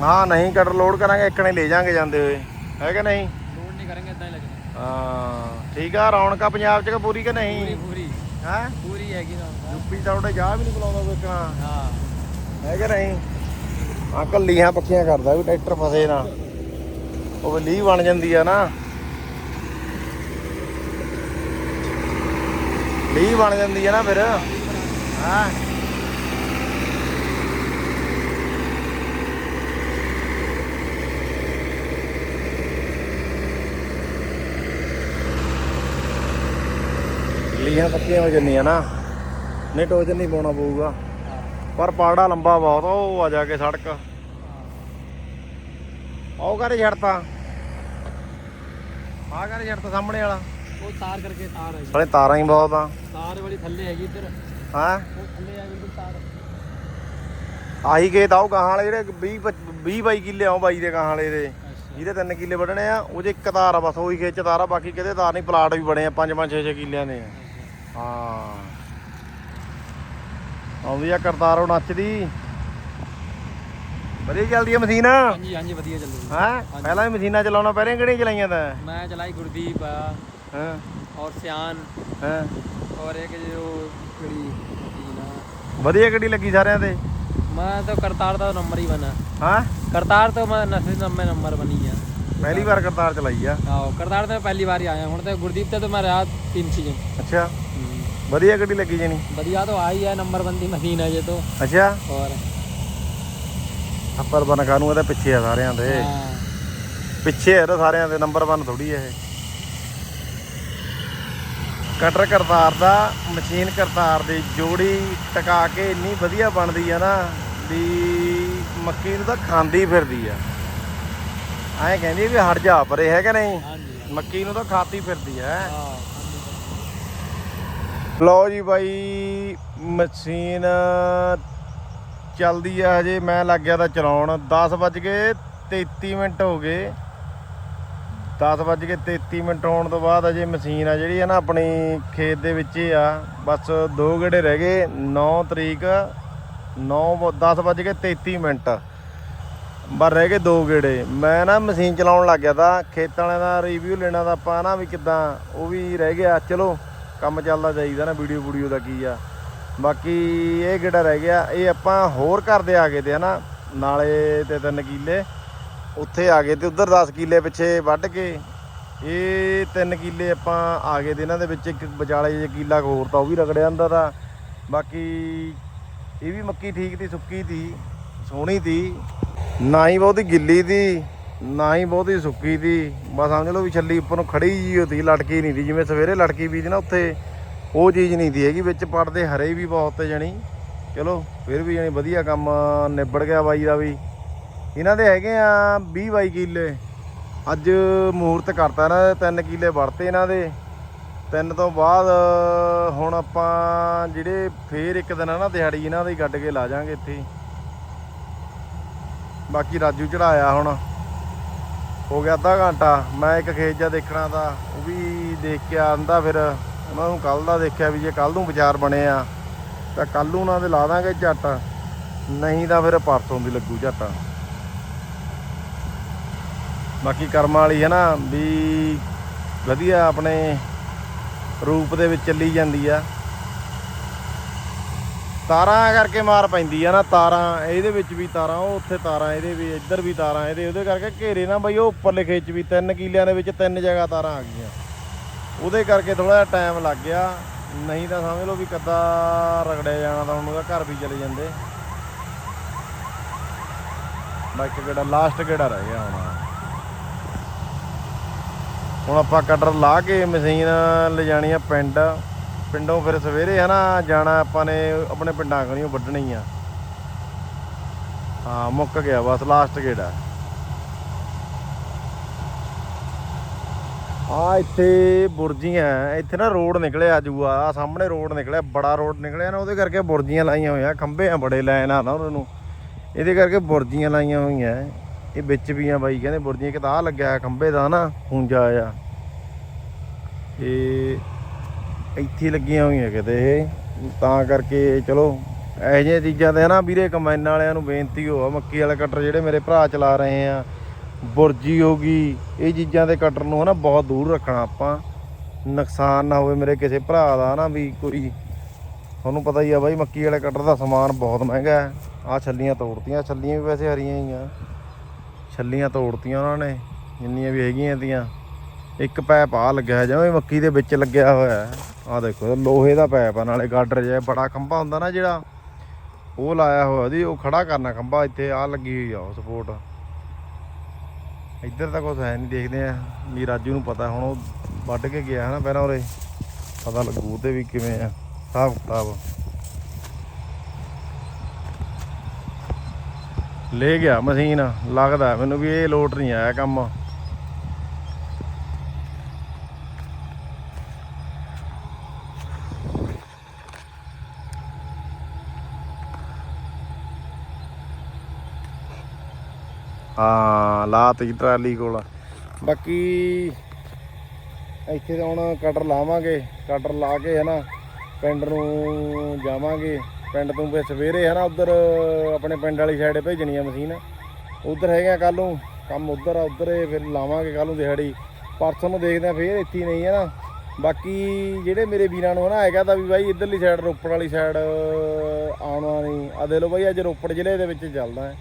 ਹਾਂ ਨਹੀਂ ਕਟਰ ਲੋਡ ਕਰਾਂਗੇ ਇੱਕ ਨੇ ਲੈ ਜਾਾਂਗੇ ਜਾਂਦੇ ਹੋਏ। ਹੈ ਕਿ ਨਹੀਂ? ਲੋਡ ਨਹੀਂ ਕਰਾਂਗੇ ਇਦਾਂ ਹੀ ਲੱਗਣਾ। ਹਾਂ ਠੀਕ ਆ ਰੌਣਕਾਂ ਪੰਜਾਬ ਚ ਕਿ ਪੂਰੀ ਕਿ ਪੂਰੀ ਨਹੀਂ ਪੂਰੀ। ਹੈ? ਪੂਰੀ ਹੈਗੀ ਨਾ। ਯੂਪੀ ਤਾਂ ਉਹਦੇ ਜਾ ਵੀ ਨਹੀਂ ਬੁਲਾਉਂਦਾ ਵੇਖਣਾ ਹਾਂ। ਹੈ ਕਿ ਨਹੀਂ? ਅੰਕਲ ਲੀਹਾਂ ਪੱਕੀਆਂ ਕਰਦਾ ਵੀ ਟਰੈਕਟਰ ਫਸੇ ਨਾ। ਉਹ ਲੀਹ ਬਣ ਜਾਂਦੀ ਆ ਨਾ। ਲੀਹ ਬਣ ਜਾਂਦੀ ਆ ਨਾ ਫਿਰ। ਹਾਂ? ਪੱਟੀਆਂ ਪੱਕੀਆਂ ਹੋ ਜੰਨੀਆਂ ਨਾ। ਨਹੀਂ ਟੋਜਨ ਨਹੀਂ ਪਾਉਣਾ ਪਊਗਾ। ਪਰ ਪਾੜਾ ਲੰਬਾ ਬਹੁਤ ਉਹ ਆ ਜਾ ਕੇ ਸੜਕ। ਉਹ ਕਰੇ ਛੱਡਤਾ ਆ ਕਰੇ ਛੱਡਤਾ ਸਾਹਮਣੇ ਵਾਲਾ। ਉਹ ਤਾਰ ਕਰਕੇ ਤਾਰ ਹੈ ਸਾਲੇ ਤਾਰਾਂ ਹੀ ਬਹੁਤ ਆ। ਤਾਰ ਵਾਲੀ ਥੱਲੇ ਹੈਗੀ ਇੱਧਰ। ਹਾਂ? ਉਹ ਥੱਲੇ ਆ ਬਿਲਕੁਲ ਤਾਰ। ਆਹੀ ਖੇਤ ਆਓ ਗਾਹਾਂ ਵਾਲੇ ਜਿਹੜੇ 20 20 22 ਕਿੱਲੇ ਆਉ ਬਾਈ ਦੇ ਗਾਹਾਂ ਵਾਲੇ ਦੇ। ਜਿਹਦੇ ਤਿੰਨ ਕਿੱਲੇ ਵੱਢਣੇ ਆ ਉਹ 'ਚ ਇੱਕ ਤਾਰ ਆ ਬਸ ਉਹੀ ਖੇਤ ਚ ਤਾਰ ਆ ਬਾਕੀ ਕਿਤੇ ਤਾਰ ਨਹੀਂ ਪਲਾਟ ਵੀ ਬਣੇ ਆ 5 5 6 6 ਕਿੱਲਿਆਂ ਦੇ ਆ। ਹਾਂ। ਆਉਂਦੀ ਆ ਕਰਤਾਰ ਨੱਚਦੀ ਵਧੀਆ ਚੱਲਦੀ ਆ ਮਸ਼ੀਨ। ਹਾਂ ਹਾਂਜੀ ਹਾਂਜੀ ਵਧੀਆ ਚੱਲੂ ਪਹਿਲਾਂ ਵੀ ਮਸ਼ੀਨਾਂ ਚਲਾਉਣਾ ਪਹਿਲਾਂ ਕਿਹੜੀਆਂ ਚਲਾਈਆਂ ਤਾਂ? ਮੈਂ ਚਲਾਈ ਗੁਰਦੀਪ ਆ ਹਾਂ? ਔਰ ਸਿਆਨ। ਹਾਂ? ਔਰ ਇੱਕ ਜੋ ਕਿਹੜੀ ਵਧੀਆ ਗੱਡੀ ਲੱਗੀ ਸਾਰਿਆਂ ਤੇ? ਮੈਂ ਤਾਂ ਕਰਤਾਰ ਦਾ ਨੰਬਰ ਹੀ ਬਣਾ ਹਾਂ? ਕਰਤਾਰ ਤੋਂ ਮੈਂ ਨਸਲ ਨੰਬਰ ਨੰਬਰ ਬਣੀ ਆ। ਪਹਿਲੀ ਵਾਰ ਕਰਤਾਰ ਚਲਾਈ ਆ। ਆਹੋ ਕਰਤਾਰ ਤੋਂ ਪਹਿਲੀ ਵਾਰ ਹੀ ਆਇਆ। ਹੁਣ ਤੇ ਗੁਰਦੀਪ ਤੇ ਤਾਂ ਮੈਂ ਰਿਹਾ ਤਿੰਨ ਸੀਜ਼ਨ ਅੱਛਾ। ਵਧੀਆ ਗੱਡੀ ਲੱਗੀ ਜਣੀ बढ़िया तो आई है नंबर बंदी मशीन है ये तो ਅੱਛਾ और ਅੱਪਰ ਬਨ ਕਾਨੂੰ ਇਹਦੇ ਪਿੱਛੇ ਆ ਸਾਰਿਆਂ ਦੇ हाँ, ਪਿੱਛੇ ਆ ਤਾਂ ਸਾਰਿਆਂ ਦੇ ਨੰਬਰ 1 ਥੋੜੀ ਇਹ ਕਟਰ ਕਰਤਾਰ ਦਾ ਮਸ਼ੀਨ ਕਰਤਾਰ ਦੀ ਜੋੜੀ ਟਕਾ ਕੇ ਇੰਨੀ ਵਧੀਆ ਬਣਦੀ ਆ ਨਾ ਵੀ ਮੱਕੀ ਨੂੰ ਤਾਂ ਖਾਂਦੀ ਫਿਰਦੀ ਆ ਐਂ ਕਹਿੰਦੀ ਵੀ ਹਟ ਜਾ ਪਰੇ ਹੈ ਕਿ ਨਹੀਂ हाँ जी ਮੱਕੀ ਨੂੰ ਤਾਂ ਖਾਤੀ ਫਿਰਦੀ ਆ हाँ, ਲਓ ਜੀ ਬਾਈ, ਮਸ਼ੀਨ ਚੱਲਦੀ ਆ ਹਜੇ, ਮੈਂ ਲੱਗ ਗਿਆ ਤਾਂ ਚਲਾਉਣ। 10 ਵੱਜ ਕੇ 33 ਮਿੰਟ ਹੋ ਗਏ। 10 ਵੱਜ ਕੇ 33 ਮਿੰਟ ਹੋਣ ਤੋਂ ਬਾਅਦ ਅਜੇ ਮਸ਼ੀਨ ਆ ਜਿਹੜੀ ਹੈ ਨਾ ਆਪਣੀ ਖੇਤ ਦੇ ਵਿੱਚ ਹੀ ਆ। ਬਸ ਦੋ ਗੇੜੇ ਰਹਿ ਗਏ 9 ਤਰੀਕ 9 10 ਵੱਜ ਕੇ 33 ਮਿੰਟ। ਬਸ ਰਹਿ ਗਏ ਦੋ ਗੇੜੇ। ਮੈਂ ਨਾ ਮਸ਼ੀਨ ਚਲਾਉਣ ਲੱਗ ਗਿਆ ਤਾਂ ਖੇਤ ਵਾਲਿਆਂ ਦਾ ਰਿਵਿਊ ਲੈਣਾ ਤਾਂ ਆਪਾਂ ਨਾ ਵੀ ਕਿਦਾਂ, ਉਹ ਵੀ ਰਹਿ ਗਿਆ। ਚਲੋ ਕੰਮ ਚੱਲਦਾ ਜਾਈਦਾ ਨਾ, ਵੀਡੀਓ ਵੀਡੀਓ ਦਾ ਕੀ ਆ। ਬਾਕੀ ਇਹ ਗੇੜਾ ਰਹਿ ਗਿਆ, ਇਹ ਆਪਾਂ ਹੋਰ ਘਰ ਦੇ ਆ ਗਏ ਤੇ ਹਨਾ, ਨਾਲੇ ਤੇ ਤਿੰਨ ਕਿੱਲੇ, ਉੱਥੇ ਆ ਗਏ ਤੇ ਉਧਰ 10 ਕਿੱਲੇ ਪਿੱਛੇ ਵੱਢ ਕੇ, ਇਹ ਤਿੰਨ ਕਿੱਲੇ ਆਪਾਂ ਆ ਗਏ ਤੇ ਇਹਨਾਂ ਦੇ ਵਿੱਚ ਇੱਕ ਵਿਚਾਲੇ ਜੇ ਕਿੱਲਾ ਕੁ ਹੋਰ ਤਾਂ ਉਹ ਵੀ ਰਗੜਿਆ ਹੁੰਦਾ ਤਾਂ। ਬਾਕੀ ਇਹ ਵੀ ਮੱਕੀ ਠੀਕ ਤੀ, ਸੁੱਕੀ ਤੀ, ਸੋਹਣੀ ਤੀ, ਨਾ ਹੀ ਬਹੁਤੀ ਗਿੱਲੀ ਤੀ। ਨਾ ਹੀ ਬਹੁਤੀ ਸੁੱਕੀ ਤੀ ਬਸ ਸਮਝ ਲਓ ਵੀ ਛੱਲੀ ਉੱਪਰ ਨੂੰ ਖੜੀ ਜੀ ਹੋਤੀ ਲਟਕੀ ਨਹੀਂ ਤੀ ਜਿਵੇਂ ਸਵੇਰੇ ਲਟਕੀ ਵੀ ਤੀ ਨਾ ਉੱਥੇ, ਉਹ ਚੀਜ਼ ਨਹੀਂ ਤੀ ਹੈਗੀ, ਵਿੱਚ ਪੜਦੇ ਹਰੇ ਵੀ ਬਹੁਤ ਤੇ ਜਣੀ। ਚਲੋ, ਫਿਰ ਵੀ ਜਣੀ ਵਧੀਆ ਕੰਮ ਨਿਬੜ ਗਿਆ ਬਾਈ ਦਾ ਵੀ। ਇਹਨਾਂ ਦੇ ਹੈਗੇ ਆ 20 22 ਕਿੱਲੇ। ਅੱਜ ਮੂਹਰਤ ਕਰਤਾ ਇਹਨਾਂ ਦੇ 3 ਕਿੱਲੇ ਵੜਤੇ ਇਹਨਾਂ ਦੇ। ਤਿੰਨ ਤੋਂ ਬਾਅਦ ਹੁਣ ਆਪਾਂ ਜਿਹੜੇ ਫੇਰ ਇੱਕ ਦਿਨ ਆ ਨਾ ਦਿਹਾੜੀ ਇਹਨਾਂ ਦੀ ਗੱਡ ਕੇ ਲਾ ਜਾਾਂਗੇ ਇੱਥੇ। ਬਾਕੀ ਰਾਜੂ ਚੜਾਇਆ ਹੁਣ। ਹੋ ਗਿਆ ਅੱਧਾ ਘੰਟਾ। ਮੈਂ ਇੱਕ ਖੇਤ ਜਾ ਦੇਖਣਾ ਤਾਂ ਉਹ ਵੀ ਦੇਖ ਕੇ ਆਂਦਾ ਫਿਰ। ਉਹਨਾਂ ਨੂੰ ਕੱਲ ਦਾ ਦੇਖਿਆ ਵੀ ਜੇ ਕੱਲ ਨੂੰ ਵਿਚਾਰ ਬਣੇ ਆ, ਤਾਂ ਕੱਲ ਨੂੰ ਉਹਨਾਂ ਦੇ ਲਾ ਦਾਂਗੇ ਝੱਟ। ਨਹੀਂ ਤਾਂ ਫਿਰ ਪਰਸੋਂ ਦੀ ਲੱਗੂ ਝੱਟ। ਬਾਕੀ ਕਰਮਾਂ ਵਾਲੀ ਹੈ ਨਾ ਵੀ ਵਧੀਆ ਆਪਣੇ ਰੂਪ ਦੇ ਵਿੱਚ ਚੱਲੀ ਜਾਂਦੀ ਆ। ਤਾਰਾਂ ਕਰਕੇ ਮਾਰ ਪੈਂਦੀ ਆ ਨਾ, ਤਾਰਾਂ, ਇਹਦੇ ਵਿੱਚ ਵੀ ਤਾਰਾਂ, ਉਹ ਉੱਥੇ ਤਾਰਾਂ, ਇਹਦੇ ਵੀ, ਇੱਧਰ ਵੀ ਤਾਰਾਂ, ਇਹਦੇ, ਉਹਦੇ ਕਰਕੇ ਘੇਰੇ ਨਾ ਬਈ, ਉਹ ਉੱਪਰਲੇ ਖੇਤ 'ਚ ਵੀ ਤਿੰਨ ਕਿਲਿਆਂ ਦੇ ਵਿੱਚ ਤਿੰਨ ਜਗ੍ਹਾ ਤਾਰਾਂ ਆ ਗਈਆਂ। ਉਹਦੇ ਕਰਕੇ ਥੋੜਾ ਜਿਹਾ ਟਾਈਮ ਲੱਗ ਗਿਆ। ਨਹੀਂ ਤਾਂ ਸਮਝ ਲਓ ਵੀ ਕੱਦਾ ਰਗੜਿਆ ਜਾਣਾ ਤਾਂ ਹੁਣ ਉਹਦਾ ਘਰ ਵੀ ਚਲੇ ਜਾਂਦੇ। ਬਾਕੀ ਕਿਹੜਾ ਲਾਸਟ ਕਿਹੜਾ ਰਹਿ ਗਿਆ ਹੁਣ। ਹੁਣ ਆਪਾਂ ਕਟਰ ਲਾ ਕੇ ਮਸ਼ੀਨ ਲਿਜਾਣੀ ਆ ਪਿੰਡ। ਪਿੰਡੋਂ ਫਿਰ ਸਵੇਰੇ ਹਨਾ ਜਾਣਾ ਆਪਾਂ ਨੇ, ਆਪਣੇ ਪਿੰਡਾਂ ਕਣੀਓ ਵੱਢਣੀ ਆ। ਹਾਂ, ਮੁੱਕ ਗਿਆ ਬਸ ਲਾਸਟ ਗੇੜਾ। ਆ ਇੱਥੇ ਬੁਰਜੀਆਂ, ਇੱਥੇ ਨਾ ਰੋਡ ਨਿਕਲਿਆ ਜੂਆ ਆ ਸਾਹਮਣੇ ਰੋਡ ਨਿਕਲਿਆ, ਬੜਾ ਰੋਡ ਨਿਕਲਿਆ ਨਾ, ਉਹਦੇ ਕਰਕੇ ਬੁਰਜੀਆਂ ਲਾਈਆਂ ਹੋਈਆਂ, ਖੰਭੇ ਆ ਬੜੇ ਲਾਈਨ ਆ ਨਾ ਉਹਨਾਂ ਨੂੰ। ਇਹਦੇ ਕਰਕੇ ਬੁਰਜੀਆਂ ਲਾਈਆਂ ਹੋਈਆਂ, ਇਹ ਵਿੱਚ ਵੀ ਆ ਬਾਈ, ਕਹਿੰਦੇ ਬੁਰਜੀਆਂ ਕਿਤਾ ਆ ਲੱਗਿਆ ਖੰਭੇ ਦਾ ਨਾ, ਖੂੰਜਾ ਆ ਇਹ ਇੱਥੇ ਲੱਗੀਆਂ ਹੋਈਆਂ ਕਿਤੇ ਇਹ। ਤਾਂ ਕਰਕੇ ਚਲੋ, ਇਹੋ ਜਿਹੀਆਂ ਚੀਜ਼ਾਂ ਤੇ ਨਾ ਵੀਰੇ, ਕੰਬਾਈਨ ਵਾਲਿਆਂ ਨੂੰ ਬੇਨਤੀ ਹੋ ਮੱਕੀ ਵਾਲੇ ਕਟਰ ਜਿਹੜੇ ਮੇਰੇ ਭਰਾ ਚਲਾ ਰਹੇ ਆ, ਬੁਰਜੀ ਹੋ ਗਈ, ਇਹ ਚੀਜ਼ਾਂ ਦੇ ਕਟਰ ਨੂੰ ਹਨਾ ਬਹੁਤ ਦੂਰ ਰੱਖਣਾ ਆਪਾਂ। ਨੁਕਸਾਨ ਨਾ ਹੋਵੇ ਮੇਰੇ ਕਿਸੇ ਭਰਾ ਦਾ ਨਾ ਵੀ ਕੋਈ। ਤੁਹਾਨੂੰ ਪਤਾ ਹੀ ਆ ਬਾਈ, ਮੱਕੀ ਵਾਲੇ ਕਟਰ ਦਾ ਸਮਾਨ ਬਹੁਤ ਮਹਿੰਗਾ ਹੈ। ਆ ਛੱਲੀਆਂ ਤੋੜਤੀਆਂ, ਛੱਲੀਆਂ ਵੀ ਵੈਸੇ ਹਰੀਆਂ ਹੀ ਆ। ਛੱਲੀਆਂ ਤੋੜਤੀਆਂ ਉਹਨਾਂ ਨੇ, ਜਿੰਨੀਆਂ ਵੀ ਹੈਗੀਆਂ ਤੀਆਂ ਇੱਕ ਪੈਪ ਆ ਲੱਗਿਆ ਹੈ ਜਿਵੇਂ ਮੱਕੀ ਦੇ ਵਿੱਚ ਲੱਗਿਆ ਹੋਇਆ ਆ ਦੇਖੋ ਲੋਹੇ ਦਾ ਪੈਪ ਆ, ਨਾਲੇ ਗਾਡਰ ਜਿਹਾ ਬੜਾ ਖੰਭਾ ਹੁੰਦਾ ਨਾ ਜਿਹੜਾ, ਉਹ ਲਾਇਆ ਹੋਇਆ ਉਹਦੀ ਉਹ ਖੜਾ ਕਰਨਾ ਖੰਭਾ ਇੱਥੇ ਆ ਲੱਗੀ ਹੋਈ ਆ ਉਹ ਸਪੋਰਟ ਇੱਧਰ ਤਾਂ ਕੁਝ ਹੈ ਨਹੀਂ ਦੇਖਦੇ ਆ, ਵੀ ਰਾਜੂ ਨੂੰ ਪਤਾ, ਹੁਣ ਉਹ ਵੱਢ ਕੇ ਗਿਆ ਹਨਾ ਪਹਿਲਾਂ ਉਰੇ। ਪਤਾ ਲੱਗੂ ਤੇ ਵੀ ਕਿਵੇਂ ਆ, ਹਿਸਾਬ ਕਿਤਾਬ। ਲੈ ਗਿਆ ਮਸ਼ੀਨ, ਲੱਗਦਾ ਮੈਨੂੰ ਵੀ ਇਹ ਲੋਟ ਨਹੀਂ ਆਇਆ ਕੰਮ। ਲਾਤੀ ਟਰਾਲੀ ਕੋਲ। ਬਾਕੀ ਇੱਥੇ ਤਾਂ ਹੁਣ ਕਟਰ ਲਾਵਾਂਗੇ, ਕਟਰ ਲਾ ਕੇ ਹਨਾ ਪਿੰਡ ਨੂੰ ਜਾਵਾਂਗੇ। ਪਿੰਡ ਤੋਂ ਫਿਰ ਸਵੇਰੇ ਹਨਾ ਉਧਰ ਆਪਣੇ ਪਿੰਡ ਵਾਲੀ ਸਾਈਡ ਭੇਜਣੀ ਆ ਮਸ਼ੀਨ। ਉਧਰ ਹੈਗਾ ਕੱਲ ਨੂੰ, ਕੰਮ ਉਧਰ ਆ, ਉਧਰ ਫਿਰ ਲਾਵਾਂਗੇ ਕੱਲ ਨੂੰ ਦਿਹਾੜੀ। ਪਰਸੋਂ ਨੂੰ ਦੇਖਦੇ ਆ, ਫੇਰ ਇੱਥੇ ਨਹੀਂ ਹੈ ਨਾ। ਬਾਕੀ ਜਿਹੜੇ ਮੇਰੇ ਵੀਰਾਂ ਨੂੰ ਹਨਾ ਹੈਗਾ ਤਾਂ ਵੀ ਬਾਈ ਇਧਰਲੀ ਸਾਈਡ ਰੋਪੜ ਵਾਲੀ ਸਾਈਡ ਆਉਣਾ ਨਹੀਂ। ਆ ਦੇ ਲੋ ਬਾਈ, ਅੱਜ ਰੋਪੜ ਜ਼ਿਲ੍ਹੇ ਦੇ ਵਿੱਚ ਚੱਲਦਾ ਹੈ।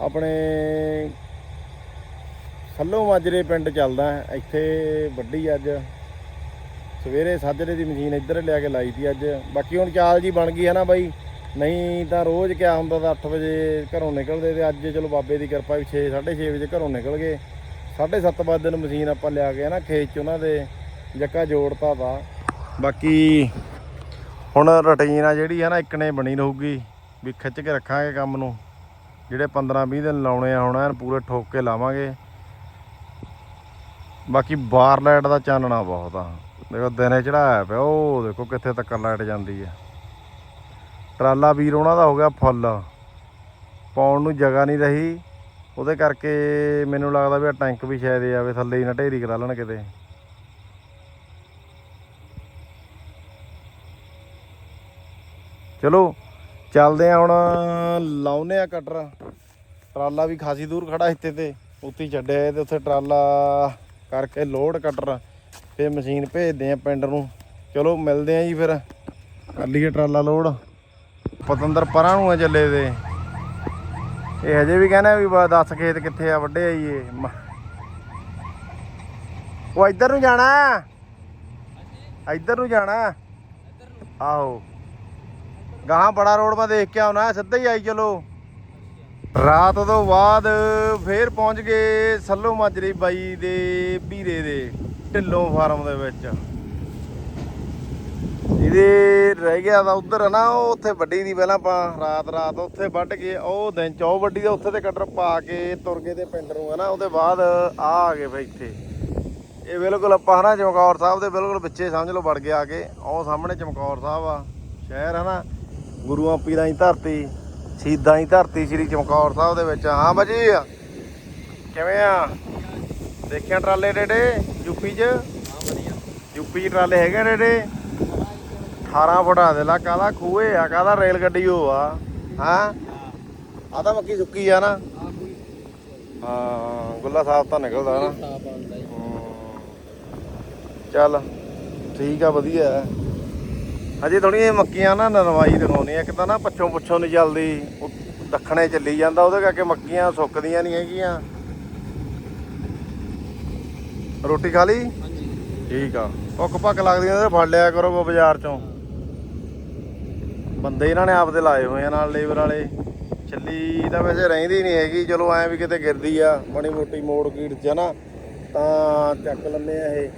ਆਪਣੇ ਸੱਲੋ ਮਾਜਰੇ ਪਿੰਡ ਚੱਲਦਾ ਇੱਥੇ ਵੱਡੀ ਅੱਜ ਸਵੇਰੇ ਸਾਜਰੇ ਦੀ ਮਸ਼ੀਨ ਇੱਧਰ ਲਿਆ ਕੇ ਲਾਈ ਤੀ ਅੱਜ। ਬਾਕੀ ਹੁਣ ਚਾਲ ਜੀ ਬਣ ਗਈ ਹੈ ਨਾ ਬਾਈ। ਨਹੀਂ ਤਾਂ ਰੋਜ਼ ਕਿਆ ਹੁੰਦਾ ਤਾਂ 8 ਵਜੇ ਘਰੋਂ ਨਿਕਲਦੇ ਤੇ ਅੱਜ ਚਲੋ ਬਾਬੇ ਦੀ ਕਿਰਪਾ ਵੀ 6 6:30 ਵਜੇ ਘਰੋਂ ਨਿਕਲ ਗਏ। 7:30 ਵਜੇ ਨੂੰ ਮਸ਼ੀਨ ਆਪਾਂ ਲਿਆ ਕੇ ਨਾ ਖੇਤ ਚ ਉਹਨਾਂ ਦੇ ਜੱਕਾ ਜੋੜਤਾ ਤਾ। ਬਾਕੀ ਹੁਣ ਰੁਟੀਨ ਆ ਜਿਹੜੀ ਹੈ ਨਾ, ਇੱਕ ਨੇ ਬਣੀ ਰਹੂਗੀ ਵੀ ਖਿੱਚ ਕੇ ਰੱਖਾਂਗੇ ਕੰਮ ਨੂੰ। ਜਿਹੜੇ 15 20 ਦਿਨ ਲਾਉਣੇ ਆ, ਹੁਣ ਐਨ ਪੂਰੇ ਠੋਕ ਕੇ ਲਾਵਾਂਗੇ। ਬਾਕੀ ਬਾਰ ਲਾਈਟ ਦਾ ਚਾਨਣਾ ਬਹੁਤ ਆ। ਦੇਖੋ ਦਿਨੇ ਚੜਾਇਆ ਪਿਆ, ਉਹ ਦੇਖੋ ਕਿੱਥੇ ਤੱਕ ਲਾਈਟ ਜਾਂਦੀ ਹੈ ਟਰਾਲਾ ਵੀਰ ਉਹਨਾਂ ਦਾ ਹੋ ਗਿਆ ਫੁੱਲ। ਪਾਉਣ ਨੂੰ ਜਗ੍ਹਾ ਨਹੀਂ ਰਹੀ। ਉਹਦੇ ਕਰਕੇ ਮੈਨੂੰ ਲੱਗਦਾ ਵੀ ਆ ਟੈਂਕ ਵੀ ਸ਼ਾਇਦ ਇਹ ਆਵੇ, ਥੱਲੇ ਹੀ ਨਾ ਢੇਰੀ ਕਰਾ ਲੈਣ ਕਿਤੇ। ਚਲੋ, ਚੱਲਦੇ ਆ ਹੁਣ ਲਾਉਨੇ ਆ ਕਟਰ। ਟਰਾਲਾ ਵੀ ਖਾਸੀ ਦੂਰ ਖੜਾ ਇੱਥੇ ਤੇ, ਉੱਥੇ ਛੱਡਿਆ ਤੇ ਉੱਥੇ ਟਰਾਲਾ ਕਰਕੇ ਲੋਡ ਕਟਰ ਫੇਰ ਮਸ਼ੀਨ ਭੇਜਦੇ ਆ ਪਿੰਡ ਨੂੰ। ਚਲੋ ਮਿਲਦੇ ਆ ਜੀ ਫਿਰ। ਕਰ ਲਈਏ ਟਰਾਲਾ ਲੋਡ ਪਤੰਦਰ ਪਰਾਂ ਨੂੰ ਆ ਚੱਲੇ ਦੇ। ਇਹ ਹਜੇ ਵੀ ਕਹਿੰਦਾ ਵੀ ਬਾ ਦੱਸ ਖੇਤ ਕਿੱਥੇ ਆ, ਵੱਡੇ ਆਈਏ। ਮ- ਉਹ ਇੱਧਰ ਨੂੰ ਜਾਣਾ। ਇੱਧਰ ਨੂੰ ਜਾਣਾ। ਆਹੋ। ਗਾਹਾਂ ਬੜਾ ਰੋਡ ਮੈਂ ਦੇਖ ਕੇ ਆਉਣਾ, ਸਿੱਧਾ ਹੀ ਆਈ, ਚਲੋ। ਰਾਤ ਤੋਂ ਬਾਅਦ ਫੇਰ ਪਹੁੰਚ ਗਏ ਸੱਲੋ ਮਾਜਰੀ ਬਾਈ ਦੇ ਵੀਰੇ ਦੇ ਢਿੱਲੋਂ ਫਾਰਮ ਦੇ ਵਿੱਚ। ਇਹਦੇ ਰਹਿ ਗਿਆ ਤਾਂ ਉਧਰ ਨਾ, ਉਹ ਉੱਥੇ ਵੱਡੀ ਦੀ ਪਹਿਲਾਂ ਆਪਾਂ ਰਾਤ ਰਾਤ ਉੱਥੇ ਵੱਢ ਕੇ, ਉਹ ਦਿਨ ਚੌ ਵੱਡੀ ਦਾ ਉੱਥੇ ਤੇ ਕਟਰ ਪਾ ਕੇ ਤੁਰ ਗਏ ਤੇ ਪਿੰਡ ਨੂੰ ਹਨਾ, ਉਹਦੇ ਬਾਅਦ ਆ ਆ ਗਏ ਫੇ ਇੱਥੇ। ਇਹ ਬਿਲਕੁਲ ਆਪਾਂ ਹਨਾ, ਚਮਕੌਰ ਸਾਹਿਬ ਦੇ ਬਿਲਕੁਲ ਵਿੱਚੇ ਸਮਝ ਲਓ ਵੜ ਕੇ ਆ ਕੇ, ਉਹ ਸਾਹਮਣੇ ਚਮਕੌਰ ਸਾਹਿਬ ਆ, ਸ਼ਹਿਰ ਹਨਾ, ਗੁਰੂਆਂ ਪੀਰਾਂ ਦੀ ਧਰਤੀ। ਸ਼ਹੀਦਾਂ ਦੀ ਧਰਤੀ ਸ੍ਰੀ ਚਮਕੌਰ ਸਾਹਿਬ ਦੇ ਵਿੱਚ ਹਾਂ ਬਾਜੀ। ਕਿਵੇਂ ਆ? ਦੇਖਿਆ ਟਰਾਲੇ ਡੇਡੇ ਯੂਪੀ 'ਚ? ਹਾਂ ਯੂਪੀ ਟਰਾਲੇ ਹੈਗੇ ਡੇਡੇ 18 ਫੁੱਟਾ ਦੇ ਲਾ। ਕਾਹਦਾ ਖੂਹੇ ਆ? ਕਾਹਦਾ ਰੇਲ ਗੱਡੀ ਹੋ ਆ? ਹਾਂ? ਆ ਤਾਂ ਮੱਕੀ ਸੁੱਕੀ ਆ ਨਾ। ਆ ਹਾਂ ਗੁੱਲਾ ਸਾਹਿਬ ਤਾਂ ਨਿਕਲਦਾ ਨਾ। ਚੱਲ ਠੀਕ ਆ ਵਧੀਆ। ਹਜੇ ਥੋੜੀਆਂ ਮੱਕੀਆਂ ਨਾ ਨਰਵਾਈ ਦਿਖਾਉਣੀ ਇੱਕ ਤਾਂ ਨਾ ਪੱਛੋਂ ਪੁੱਛੋਂ ਨਹੀਂ ਚੱਲਦੀ ਦੱਖਣੇ ਚੱਲੀ ਜਾਂਦਾ ਉਹਦੇ ਕਰਕੇ ਮੱਕੀਆਂ ਸੁੱਕਦੀਆਂ ਨਹੀਂ ਹੈਗੀਆਂ। ਰੋਟੀ ਖਾ ਲਈ? ਹਾਂਜੀ। ਠੀਕ ਆ। ਭੁੱਖ ਭੱਕ ਲੱਗਦੀਆਂ ਤੇ ਫੜ ਲਿਆ ਕਰੋ ਬਾਜ਼ਾਰ ਚੋਂ। ਬੰਦੇ ਇਹਨਾਂ ਨੇ ਆਪਦੇ ਲਾਏ ਹੋਏ ਆ ਨਾਲ ਲੇਬਰ ਵਾਲੇ। ਛੱਲੀ ਤਾਂ ਵੈਸੇ ਰਹਿੰਦੀ ਨਹੀਂ ਹੈਗੀ ਚਲੋ ਐ ਵੀ ਕਿਤੇ ਗਿਰਦੀ ਆ ਮਾੜੀ ਮੋਟੀ ਮੋੜ ਕੀੜ ਚ ਨਾ ਤਾਂ ਚੱਕ ਲੈਂਦੇ ਆ ਇਹ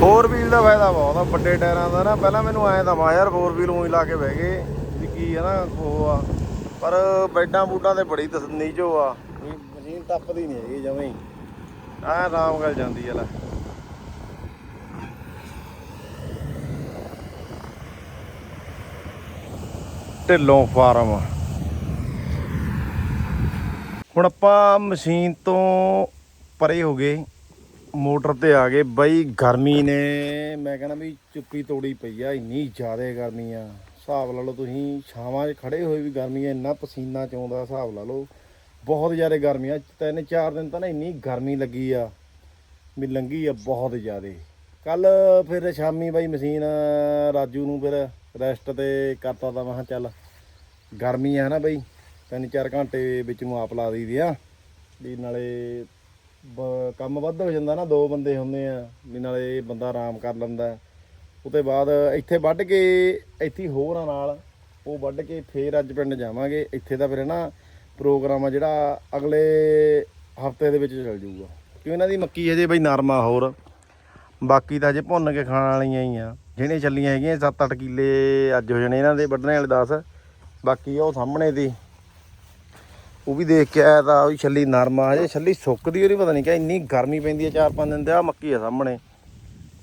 ਫੋਰ ਵੀਲ ਦਾ ਫਾਇਦਾ ਬਹੁਤ ਆ ਵੱਡੇ ਟਾਇਰਾਂ ਦਾ ਨਾ ਪਹਿਲਾਂ ਮੈਨੂੰ ਐਂ ਤਾਂ ਮਾ ਯਾਰ ਫੋਰ ਵੀਲ ਉਹੀ ਲਾ ਕੇ ਬਹਿ ਗਏ ਵੀ ਕੀ ਆ ਨਾ ਉਹ ਆ। ਪਰ ਬੈਡਾਂ ਬੂਡਾਂ ਤੇ ਬੜੀ ਤਸੰਨੀ ਜੋ ਆ। ਵੀ ਮਸ਼ੀਨ ਟੱਪਦੀ ਨਹੀਂ ਹੈਗੀ ਹੀ ਐ ਆਰਾਮ ਨਾਲ ਜਾਂਦੀ ਆ ਲੈ। ਢਿੱਲੋਂ ਫਾਰਮ। ਹੁਣ ਆਪਾਂ ਮਸ਼ੀਨ ਤੋਂ ਪਰੇ ਹੋ ਗਏ। ਮੋਟਰ ਤੇ ਆ ਗਏ। ਬਈ ਗਰਮੀ ਨੇ, ਮੈਂ ਕਹਿੰਦਾ ਵੀ ਚੁੱਪੀ ਤੋੜੀ ਪਈ ਆ, ਇੰਨੀ ਜ਼ਿਆਦਾ ਗਰਮੀ ਆ। ਹਿਸਾਬ ਲਾ ਲਓ ਤੁਸੀਂ, ਛਾਵਾਂ 'ਚ ਖੜੇ ਹੋਏ ਵੀ ਗਰਮੀ ਆ, ਇੰਨਾ ਪਸੀਨਾ ਚੋਂਦਾ ਹਿਸਾਬ ਲਾ ਲਓ। ਬਹੁਤ ਜ਼ਿਆਦਾ ਗਰਮੀ ਆ। ਤਿੰਨ ਚਾਰ ਦਿਨ ਤਾਂ ਨਾ ਇੰਨੀ ਗਰਮੀ ਲੱਗੀ ਆ, ਵੀ ਲੰਗੀ ਆ ਬਹੁਤ ਜ਼ਿਆਦਾ। ਕੱਲ ਫਿਰ ਸ਼ਾਮੀ ਬਾਈ ਮਸ਼ੀਨ, ਰਾਜੂ ਨੂੰ ਫਿਰ ਰੈਸਟ ਤੇ ਕਰਤਾ ਤਾਂ ਮੈਂ ਚੱਲ, ਗਰਮੀ ਆ ਨਾ ਬਈ, ਤਿੰਨ ਚਾਰ ਘੰਟੇ ਵਿੱਚ ਨੂੰ ਆਪ ਲਾ ਦਈਦੀ ਆ। ਵੀ ਨਾਲੇ ਬ- ਕੰਮ ਵੱਧ ਹੋ ਜਾਂਦਾ ਨਾ, ਦੋ ਬੰਦੇ ਹੁੰਦੇ ਆ, ਵੀ ਨਾਲੇ ਬੰਦਾ ਆਰਾਮ ਕਰ ਲੈਂਦਾ। ਉਤੇ ਬਾਅਦ ਇੱਥੇ ਵੱਢ ਕੇ, ਇੱਥੇ ਹੀ ਹੋਰਾਂ ਨਾਲ, ਉਹ ਵੱਢ ਕੇ ਫੇਰ ਅੱਜ ਪਿੰਡ ਜਾਵਾਂਗੇ। ਇੱਥੇ ਦਾ ਫਿਰ ਨਾ ਪ੍ਰੋਗਰਾਮ ਆ ਜਿਹੜਾ ਅਗਲੇ ਹਫ਼ਤੇ ਦੇ ਵਿੱਚ ਚੱਲ ਜਾਊਗਾ। ਕਿਉਂ ਇਹਨਾਂ ਦੀ ਮੱਕੀ ਹਜੇ ਬਈ ਨਰਮਾ ਹੋਰ। ਬਾਕੀ ਤਾਂ ਹਜੇ ਭੁੰਨ ਕੇ ਖਾਣ ਵਾਲੀਆਂ ਹੀ ਆ। ਜਿਹੜੀਆਂ ਚੱਲੀਆਂ ਹੈਗੀਆਂ 7-8 ਕਿੱਲੇ ਅੱਜ ਹੋ ਜਾਣੇ ਇਹਨਾਂ ਦੇ ਵੱਢਣੇ ਵਾਲੇ 10 ਬਾਕੀ ਉਹ ਸਾਹਮਣੇ ਦੀ। ਉਹ ਵੀ ਦੇਖ ਕੇ ਆਇਆ ਤਾਂ ਉਹ ਵੀ ਛੱਲੀ ਨਰਮਾ ਹਜੇ ਛੱਲੀ ਸੁੱਕਦੀ ਉਹ ਨਹੀਂ ਪਤਾ ਨਹੀਂ ਕਿ ਇੰਨੀ ਗਰਮੀ ਪੈਂਦੀ ਆ ਚਾਰ ਪੰਜ ਦਿਨ ਤੇ ਆ ਮੱਕੀ ਆ ਸਾਹਮਣੇ।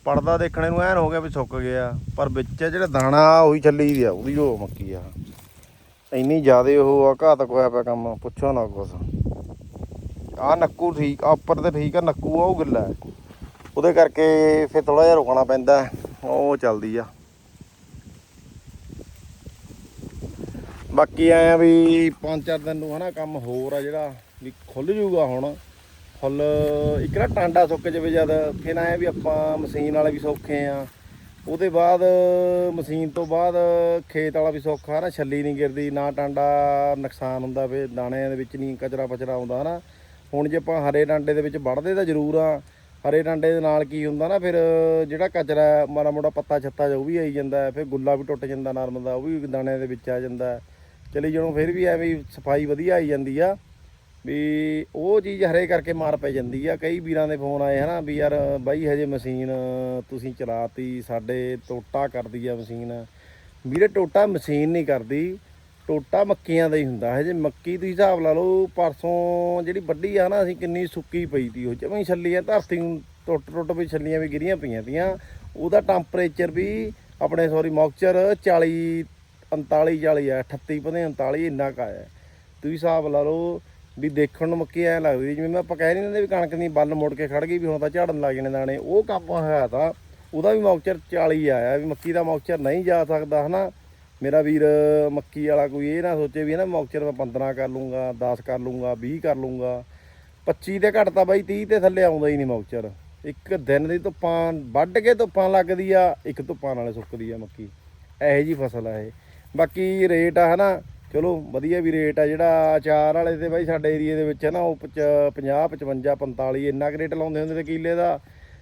ਪੜਦਾ ਦੇਖਣੇ ਨੂੰ ਐਨ ਹੋ ਗਿਆ ਵੀ ਸੁੱਕ ਗਿਆ, ਪਰ ਵਿੱਚ ਜਿਹੜਾ ਦਾਣਾ, ਉਹੀ ਛੱਲੀ ਦੀ ਆ, ਉਹਦੀ ਉਹ ਮੱਕੀ ਆ। ਇੰਨੀ ਜ਼ਿਆਦੇ ਉਹ ਆ ਘਾਤਕ ਹੋਇਆ ਪਿਆ ਕੰਮ, ਪੁੱਛੋ ਨਾ ਕੁਛ। ਆ ਨੱਕੂ ਠੀਕ ਆ ਉੱਪਰ ਤੇ ਠੀਕ ਆ, ਨੱਕੂ ਆ, ਉਹ ਗਿੱਲਾ ਉਹਦੇ ਕਰਕੇ ਫਿਰ ਥੋੜਾ ਜਿਹਾ ਰੁਕਣਾ ਪੈਂਦਾ, ਉਹ ਚੱਲਦੀ ਆ। ਬਾਕੀ ਆਇਆ ਵੀ ਪੰਜ ਚਾਰ ਦਿਨ ਨੂੰ ਹਨਾ ਕੰਮ ਹੋਰ ਆ ਜਿਹੜਾ ਵੀ ਖੁੱਲ ਜੂਗਾ ਹੁਣ। ਫੁੱਲ ਇੱਕ ਨਾ ਟਾਂਡਾ ਸੁੱਕ ਜਾਵੇ ਜਦ, ਫਿਰ ਆਇਆ ਵੀ ਆਪਾਂ ਮਸ਼ੀਨ ਵਾਲੇ ਵੀ ਸੌਖੇ ਆ। ਉਹਦੇ ਬਾਅਦ, ਮਸ਼ੀਨ ਤੋਂ ਬਾਅਦ ਖੇਤ ਵਾਲਾ ਵੀ ਸੌਖਾ ਨਾ ਛੱਲੀ ਨਹੀਂ ਗਿਰਦੀ, ਨਾ ਟਾਂਡਾ ਨੁਕਸਾਨ ਹੁੰਦਾ ਵੇ ਦਾਣਿਆਂ ਦੇ ਵਿੱਚ ਨਹੀਂ, ਕਚਰਾ ਪਚਰਾ ਆਉਂਦਾ, ਹਨਾ। ਹੁਣ ਜੇ ਆਪਾਂ ਹਰੇ ਟਾਂਡੇ ਦੇ ਵਿੱਚ ਵੜਦੇ ਤਾਂ ਜ਼ਰੂਰ ਆ। ਹਰੇ ਟਾਂਡੇ ਦੇ ਨਾਲ ਕੀ ਹੁੰਦਾ ਨਾ, ਫਿਰ ਜਿਹੜਾ ਕਚਰਾ ਮਾੜਾ ਮੋਟਾ ਪੱਤਾ ਛੱਤਾ ਜਿਹਾ ਉਹ ਵੀ ਆਈ ਜਾਂਦਾ, ਫਿਰ ਗੁੱਲਾ ਵੀ ਟੁੱਟ ਜਾਂਦਾ ਨਰਮ ਦਾ, ਉਹ ਵੀ ਦਾਣਿਆਂ ਦੇ ਵਿੱਚ ਆ ਜਾਂਦਾ। ਚਲੀ ਜਦੋਂ ਫਿਰ ਵੀ ਐਵੇਂ ਸਫ਼ਾਈ ਵਧੀਆ ਆਈ ਜਾਂਦੀ ਆ, ਵੀ ਉਹ ਚੀਜ਼ ਹਰੇ ਕਰਕੇ ਮਾਰ ਪੈ ਜਾਂਦੀ ਆ। ਕਈ ਵੀਰਾਂ ਦੇ ਫੋਨ ਆਏ ਹਨਾ ਵੀ ਯਾਰ ਬਾਈ, ਹਜੇ ਮਸ਼ੀਨ ਤੁਸੀਂ ਚਲਾਤੀ, ਸਾਡੇ ਟੋਟਾ ਕਰਦੀ ਆ ਮਸ਼ੀਨ। ਵੀਰੇ ਟੋਟਾ ਮਸ਼ੀਨ ਨਹੀਂ ਕਰਦੀ, ਟੋਟਾ ਮੱਕੀਆਂ ਦਾ ਹੀ ਹੁੰਦਾ। ਹਜੇ ਮੱਕੀ ਤੁਸੀਂ ਹਿਸਾਬ ਲਾ ਲਓ, ਪਰਸੋਂ ਜਿਹੜੀ ਵੱਡੀ ਆ ਨਾ ਅਸੀਂ ਕਿੰਨੀ ਸੁੱਕੀ ਪਈ ਤੀ, ਉਹ ਜਮਾਂ ਹੀ ਛੱਲੀਆਂ ਧਰਤੀ ਨੂੰ ਟੁੱਟ ਟੁੱਟ ਵੀ ਛੱਲੀਆਂ ਵੀ ਗਿਰੀਆਂ ਪਈਆਂ ਤੀਆਂ। ਉਹਦਾ ਟੈਂਪਰੇਚਰ ਵੀ ਆਪਣੇ ਸੌਰੀ ਮੌਕਚਰ 40 39 40 ਆ 38 ਪਤੇ 39 ਇੰਨਾ ਕਾ ਆਇਆ। ਤੁਸੀਂ ਹਿਸਾਬ ਲਾ ਲਓ ਵੀ ਦੇਖਣ ਨੂੰ ਮੱਕੀ ਐ ਲੱਗਦੀ ਜਿਵੇਂ ਮੈਂ ਆਪਾਂ ਕਹਿ ਨਹੀਂ ਦਿੰਦੇ ਵੀ ਕਣਕ ਦੀ ਬੱਲ ਮੁੜ ਕੇ ਖੜ ਗਈ ਵੀ ਹੁਣ ਤਾਂ ਝਾੜਨ ਲੱਗ ਜਾਣੇ ਦਾਣੇ, ਉਹ ਕੰਮ ਹੋਇਆ ਤਾਂ ਉਹਦਾ ਵੀ ਮੌਕਚਰ 40 ਆਇਆ ਵੀ ਮੱਕੀ ਦਾ ਮੌਕਚਰ ਨਹੀਂ ਜਾ ਸਕਦਾ, ਹਨਾ? ਮੇਰਾ ਵੀਰ ਮੱਕੀ ਵਾਲਾ ਕੋਈ ਇਹ ਨਾ ਸੋਚੇ ਵੀ ਨਾ ਮੌਕਚਰ ਮੈਂ 15 ਕਰ ਲੂੰਗਾ 10 ਕਰ ਲੂੰਗਾ 20 ਕਰ ਲੂੰਗਾ। 25 ਤੇ ਘੱਟ ਤਾਂ ਬਾਈ 30 ਤੇ ਥੱਲੇ ਆਉਂਦਾ ਹੀ ਨਹੀਂ ਮੌਕਚਰ ਇੱਕ ਦਿਨ ਦੀ ਧੁੱਪਾਂ ਵੱਢ ਕੇ ਧੁੱਪਾਂ ਲੱਗਦੀ ਆ, ਇੱਕ ਧੁੱਪਾਂ ਨਾਲੇ ਸੁੱਕਦੀ ਆ ਮੱਕੀ। ਇਹੋ ਜੀ ਫਸਲ ਆ ਇਹ। ਬਾਕੀ ਰੇਟ ਆ ਹਨਾ, ਚਲੋ ਵਧੀਆ ਵੀ ਰੇਟ ਆ, ਜਿਹੜਾ ਅਚਾਰ ਵਾਲੇ ਤੇ ਬਾਈ ਸਾਡੇ ਏਰੀਆ ਦੇ ਵਿੱਚ ਹੈ ਨਾ ਉਹ 50 55 45 ਇੰਨਾ ਕੁ ਰੇਟ ਲਾਉਂਦੇ ਹੁੰਦੇ ਤੇ ਕੀਲੇ ਦਾ,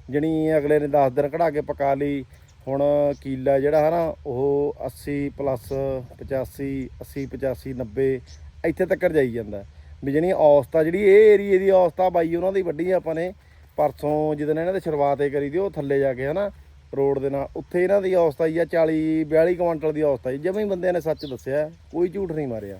ਜਣੀ ਅਗਲੇ ਨੇ 10 ਦਿਨ ਕਢਾ ਕੇ ਪਕਾ ਲਈ, ਹੁਣ ਕੀਲਾ ਜਿਹੜਾ ਹੈ ਨਾ ਉਹ 80 ਪਲੱਸ 85 80 85 90 ਇੱਥੇ ਤੱਕ ਜਾਈ ਜਾਂਦਾ। ਵੀ ਜਣੀ ਔਸਤਾ ਜਿਹੜੀ ਇਹ ਏਰੀਏ ਦੀ ਔਸਤਾ ਬਾਈ ਉਹਨਾਂ ਦੀ ਵੱਡੀ ਆਪਾਂ ਨੇ, ਪਰਸੋਂ ਜਦੋਂ ਇਹਨਾਂ ਦੇ ਸ਼ੁਰੂਆਤ ਇਹ ਕਰੀ ਦੀ, ਉਹ ਥੱਲੇ ਜਾ ਕੇ ਹਨਾ ਰੋਡ ਦੇ ਨਾਲ ਉੱਥੇ ਇਹਨਾਂ ਦੀ ਔਸਤ ਆਈ ਆ 40 42 ਕੁਇੰਟਲ ਦੀ ਔਸਤ ਆਈ ਜਿਵੇਂ ਬੰਦਿਆਂ ਨੇ ਸੱਚ ਦੱਸਿਆ, ਕੋਈ ਝੂਠ ਨਹੀਂ ਮਾਰਿਆ।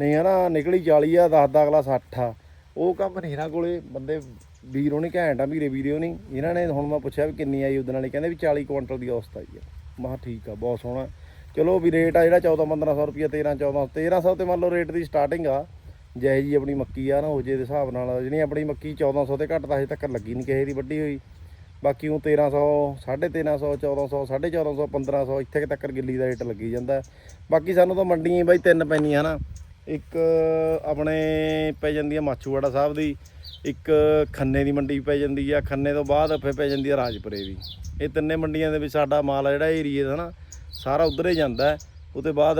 ਨਹੀਂ ਹਨਾ, ਨਿਕਲੀ 40 ਆ 10 ਦਾ ਅਗਲਾ 60 ਆ। ਉਹ ਕੰਮ ਨਹੀਂ ਇਹਨਾਂ ਕੋਲੇ। ਬੰਦੇ ਵੀਰੋਂ ਨਹੀਂ ਘੈਂਟ ਆ, ਵੀਰੇ ਵੀਰਿਓ ਨਹੀਂ ਇਹਨਾਂ ਨੇ ਹੁਣ ਮੈਂ ਪੁੱਛਿਆ ਵੀ ਕਿੰਨੀ ਆਈ ਉਹਦੇ ਨਾਲ ਹੀ ਕਹਿੰਦੇ ਵੀ 40 ਕੁਇੰਟਲ ਦੀ ਔਸਤ ਆਈ ਆ। ਮੈਂ ਕਿਹਾ ਠੀਕ ਆ, ਬਹੁਤ ਸੋਹਣਾ। ਚਲੋ ਵੀ ਰੇਟ ਆ ਜਿਹੜਾ 14 1500 ਰੁਪਏ 13 14 1300 ਤੇ ਮੰਨ ਲਓ ਰੇਟ ਦੀ ਸਟਾਰਟਿੰਗ ਆ। ਜਿਹੇ ਜੀ ਆਪਣੀ ਮੱਕੀ ਆ ਨਾ, ਉਹ ਜੇ ਦੇ ਹਿਸਾਬ ਨਾਲ ਜਿਹੜੀ ਆਪਣੀ ਮੱਕੀ 1400 ਤੇ ਘੱਟ ਤਾਂ ਹਜੇ ਤੱਕ ਲੱਗੀ ਨਹੀਂ ਕਿਸੇ ਦੀ ਵੱਡੀ ਹੋਈ। ਬਾਕੀ ਉਹ 1300 1350 1400 1450 1500 ਇੱਥੇ ਕੁ ਤੱਕ ਗਿੱਲੀ ਦਾ ਰੇਟ ਲੱਗੀ ਜਾਂਦਾ। ਬਾਕੀ ਸਾਨੂੰ ਤਾਂ ਮੰਡੀਆਂ ਬਾਈ ਤਿੰਨ ਪੈਣੀਆਂ ਹਨਾ। ਇੱਕ ਆਪਣੇ ਪੈ ਜਾਂਦੀ ਆ ਮਾਛੂਵਾੜਾ ਸਾਹਿਬ ਦੀ, ਇੱਕ ਖੰਨੇ ਦੀ ਮੰਡੀ ਪੈ ਜਾਂਦੀ ਆ, ਖੰਨੇ ਤੋਂ ਬਾਅਦ ਫਿਰ ਪੈ ਜਾਂਦੀ ਆ ਰਾਜਪੁਰੇ ਦੀ ਇਹ ਤਿੰਨੇ ਮੰਡੀਆਂ ਦੇ ਵਿੱਚ ਸਾਡਾ ਮਾਲ ਜਿਹੜਾ ਏਰੀਏ ਦਾ ਨਾ, ਸਾਰਾ ਉਧਰ ਹੀ ਜਾਂਦਾ ਉਹਦੇ ਬਾਅਦ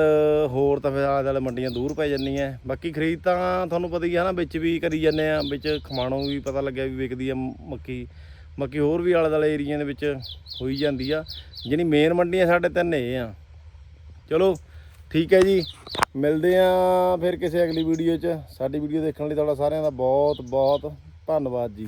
ਹੋਰ ਤਾਂ ਫਿਰ ਆਲੇ ਦੁਆਲੇ ਮੰਡੀਆਂ ਦੂਰ ਪੈ ਜਾਂਦੀਆਂ ਬਾਕੀ ਖਰੀਦ ਤਾਂ ਤੁਹਾਨੂੰ ਪਤਾ ਹੀ ਹੈ ਨਾ ਵਿੱਚ ਵੀ ਕਰੀ ਜਾਂਦੇ ਆ, ਵਿੱਚ ਖਮਾਣੋਂ ਵੀ ਪਤਾ ਲੱਗਿਆ ਵੀ ਵਿਕਦੀ ਆ ਮੱਕੀ। ਬਾਕੀ ਹੋਰ ਵੀ ਆਲੇ ਦੁਆਲੇ ਏਰੀਆ ਦੇ ਵਿੱਚ ਹੋਈ ਜਾਂਦੀ ਆ। ਜਿਹੜੀ ਮੇਨ ਮੰਡੀਆਂ ਸਾਡੇ ਤਿੰਨ ਇਹ ਆ। ਚਲੋ, ਠੀਕ ਹੈ ਜੀ। ਮਿਲਦੇ ਆ ਫਿਰ ਕਿਸੇ ਅਗਲੀ ਵੀਡੀਓ 'ਚ। ਸਾਡੀ ਵੀਡੀਓ ਦੇਖਣ ਲਈ ਤੁਹਾਡਾ ਸਾਰਿਆਂ ਦਾ ਬਹੁਤ ਬਹੁਤ ਧੰਨਵਾਦ ਜੀ।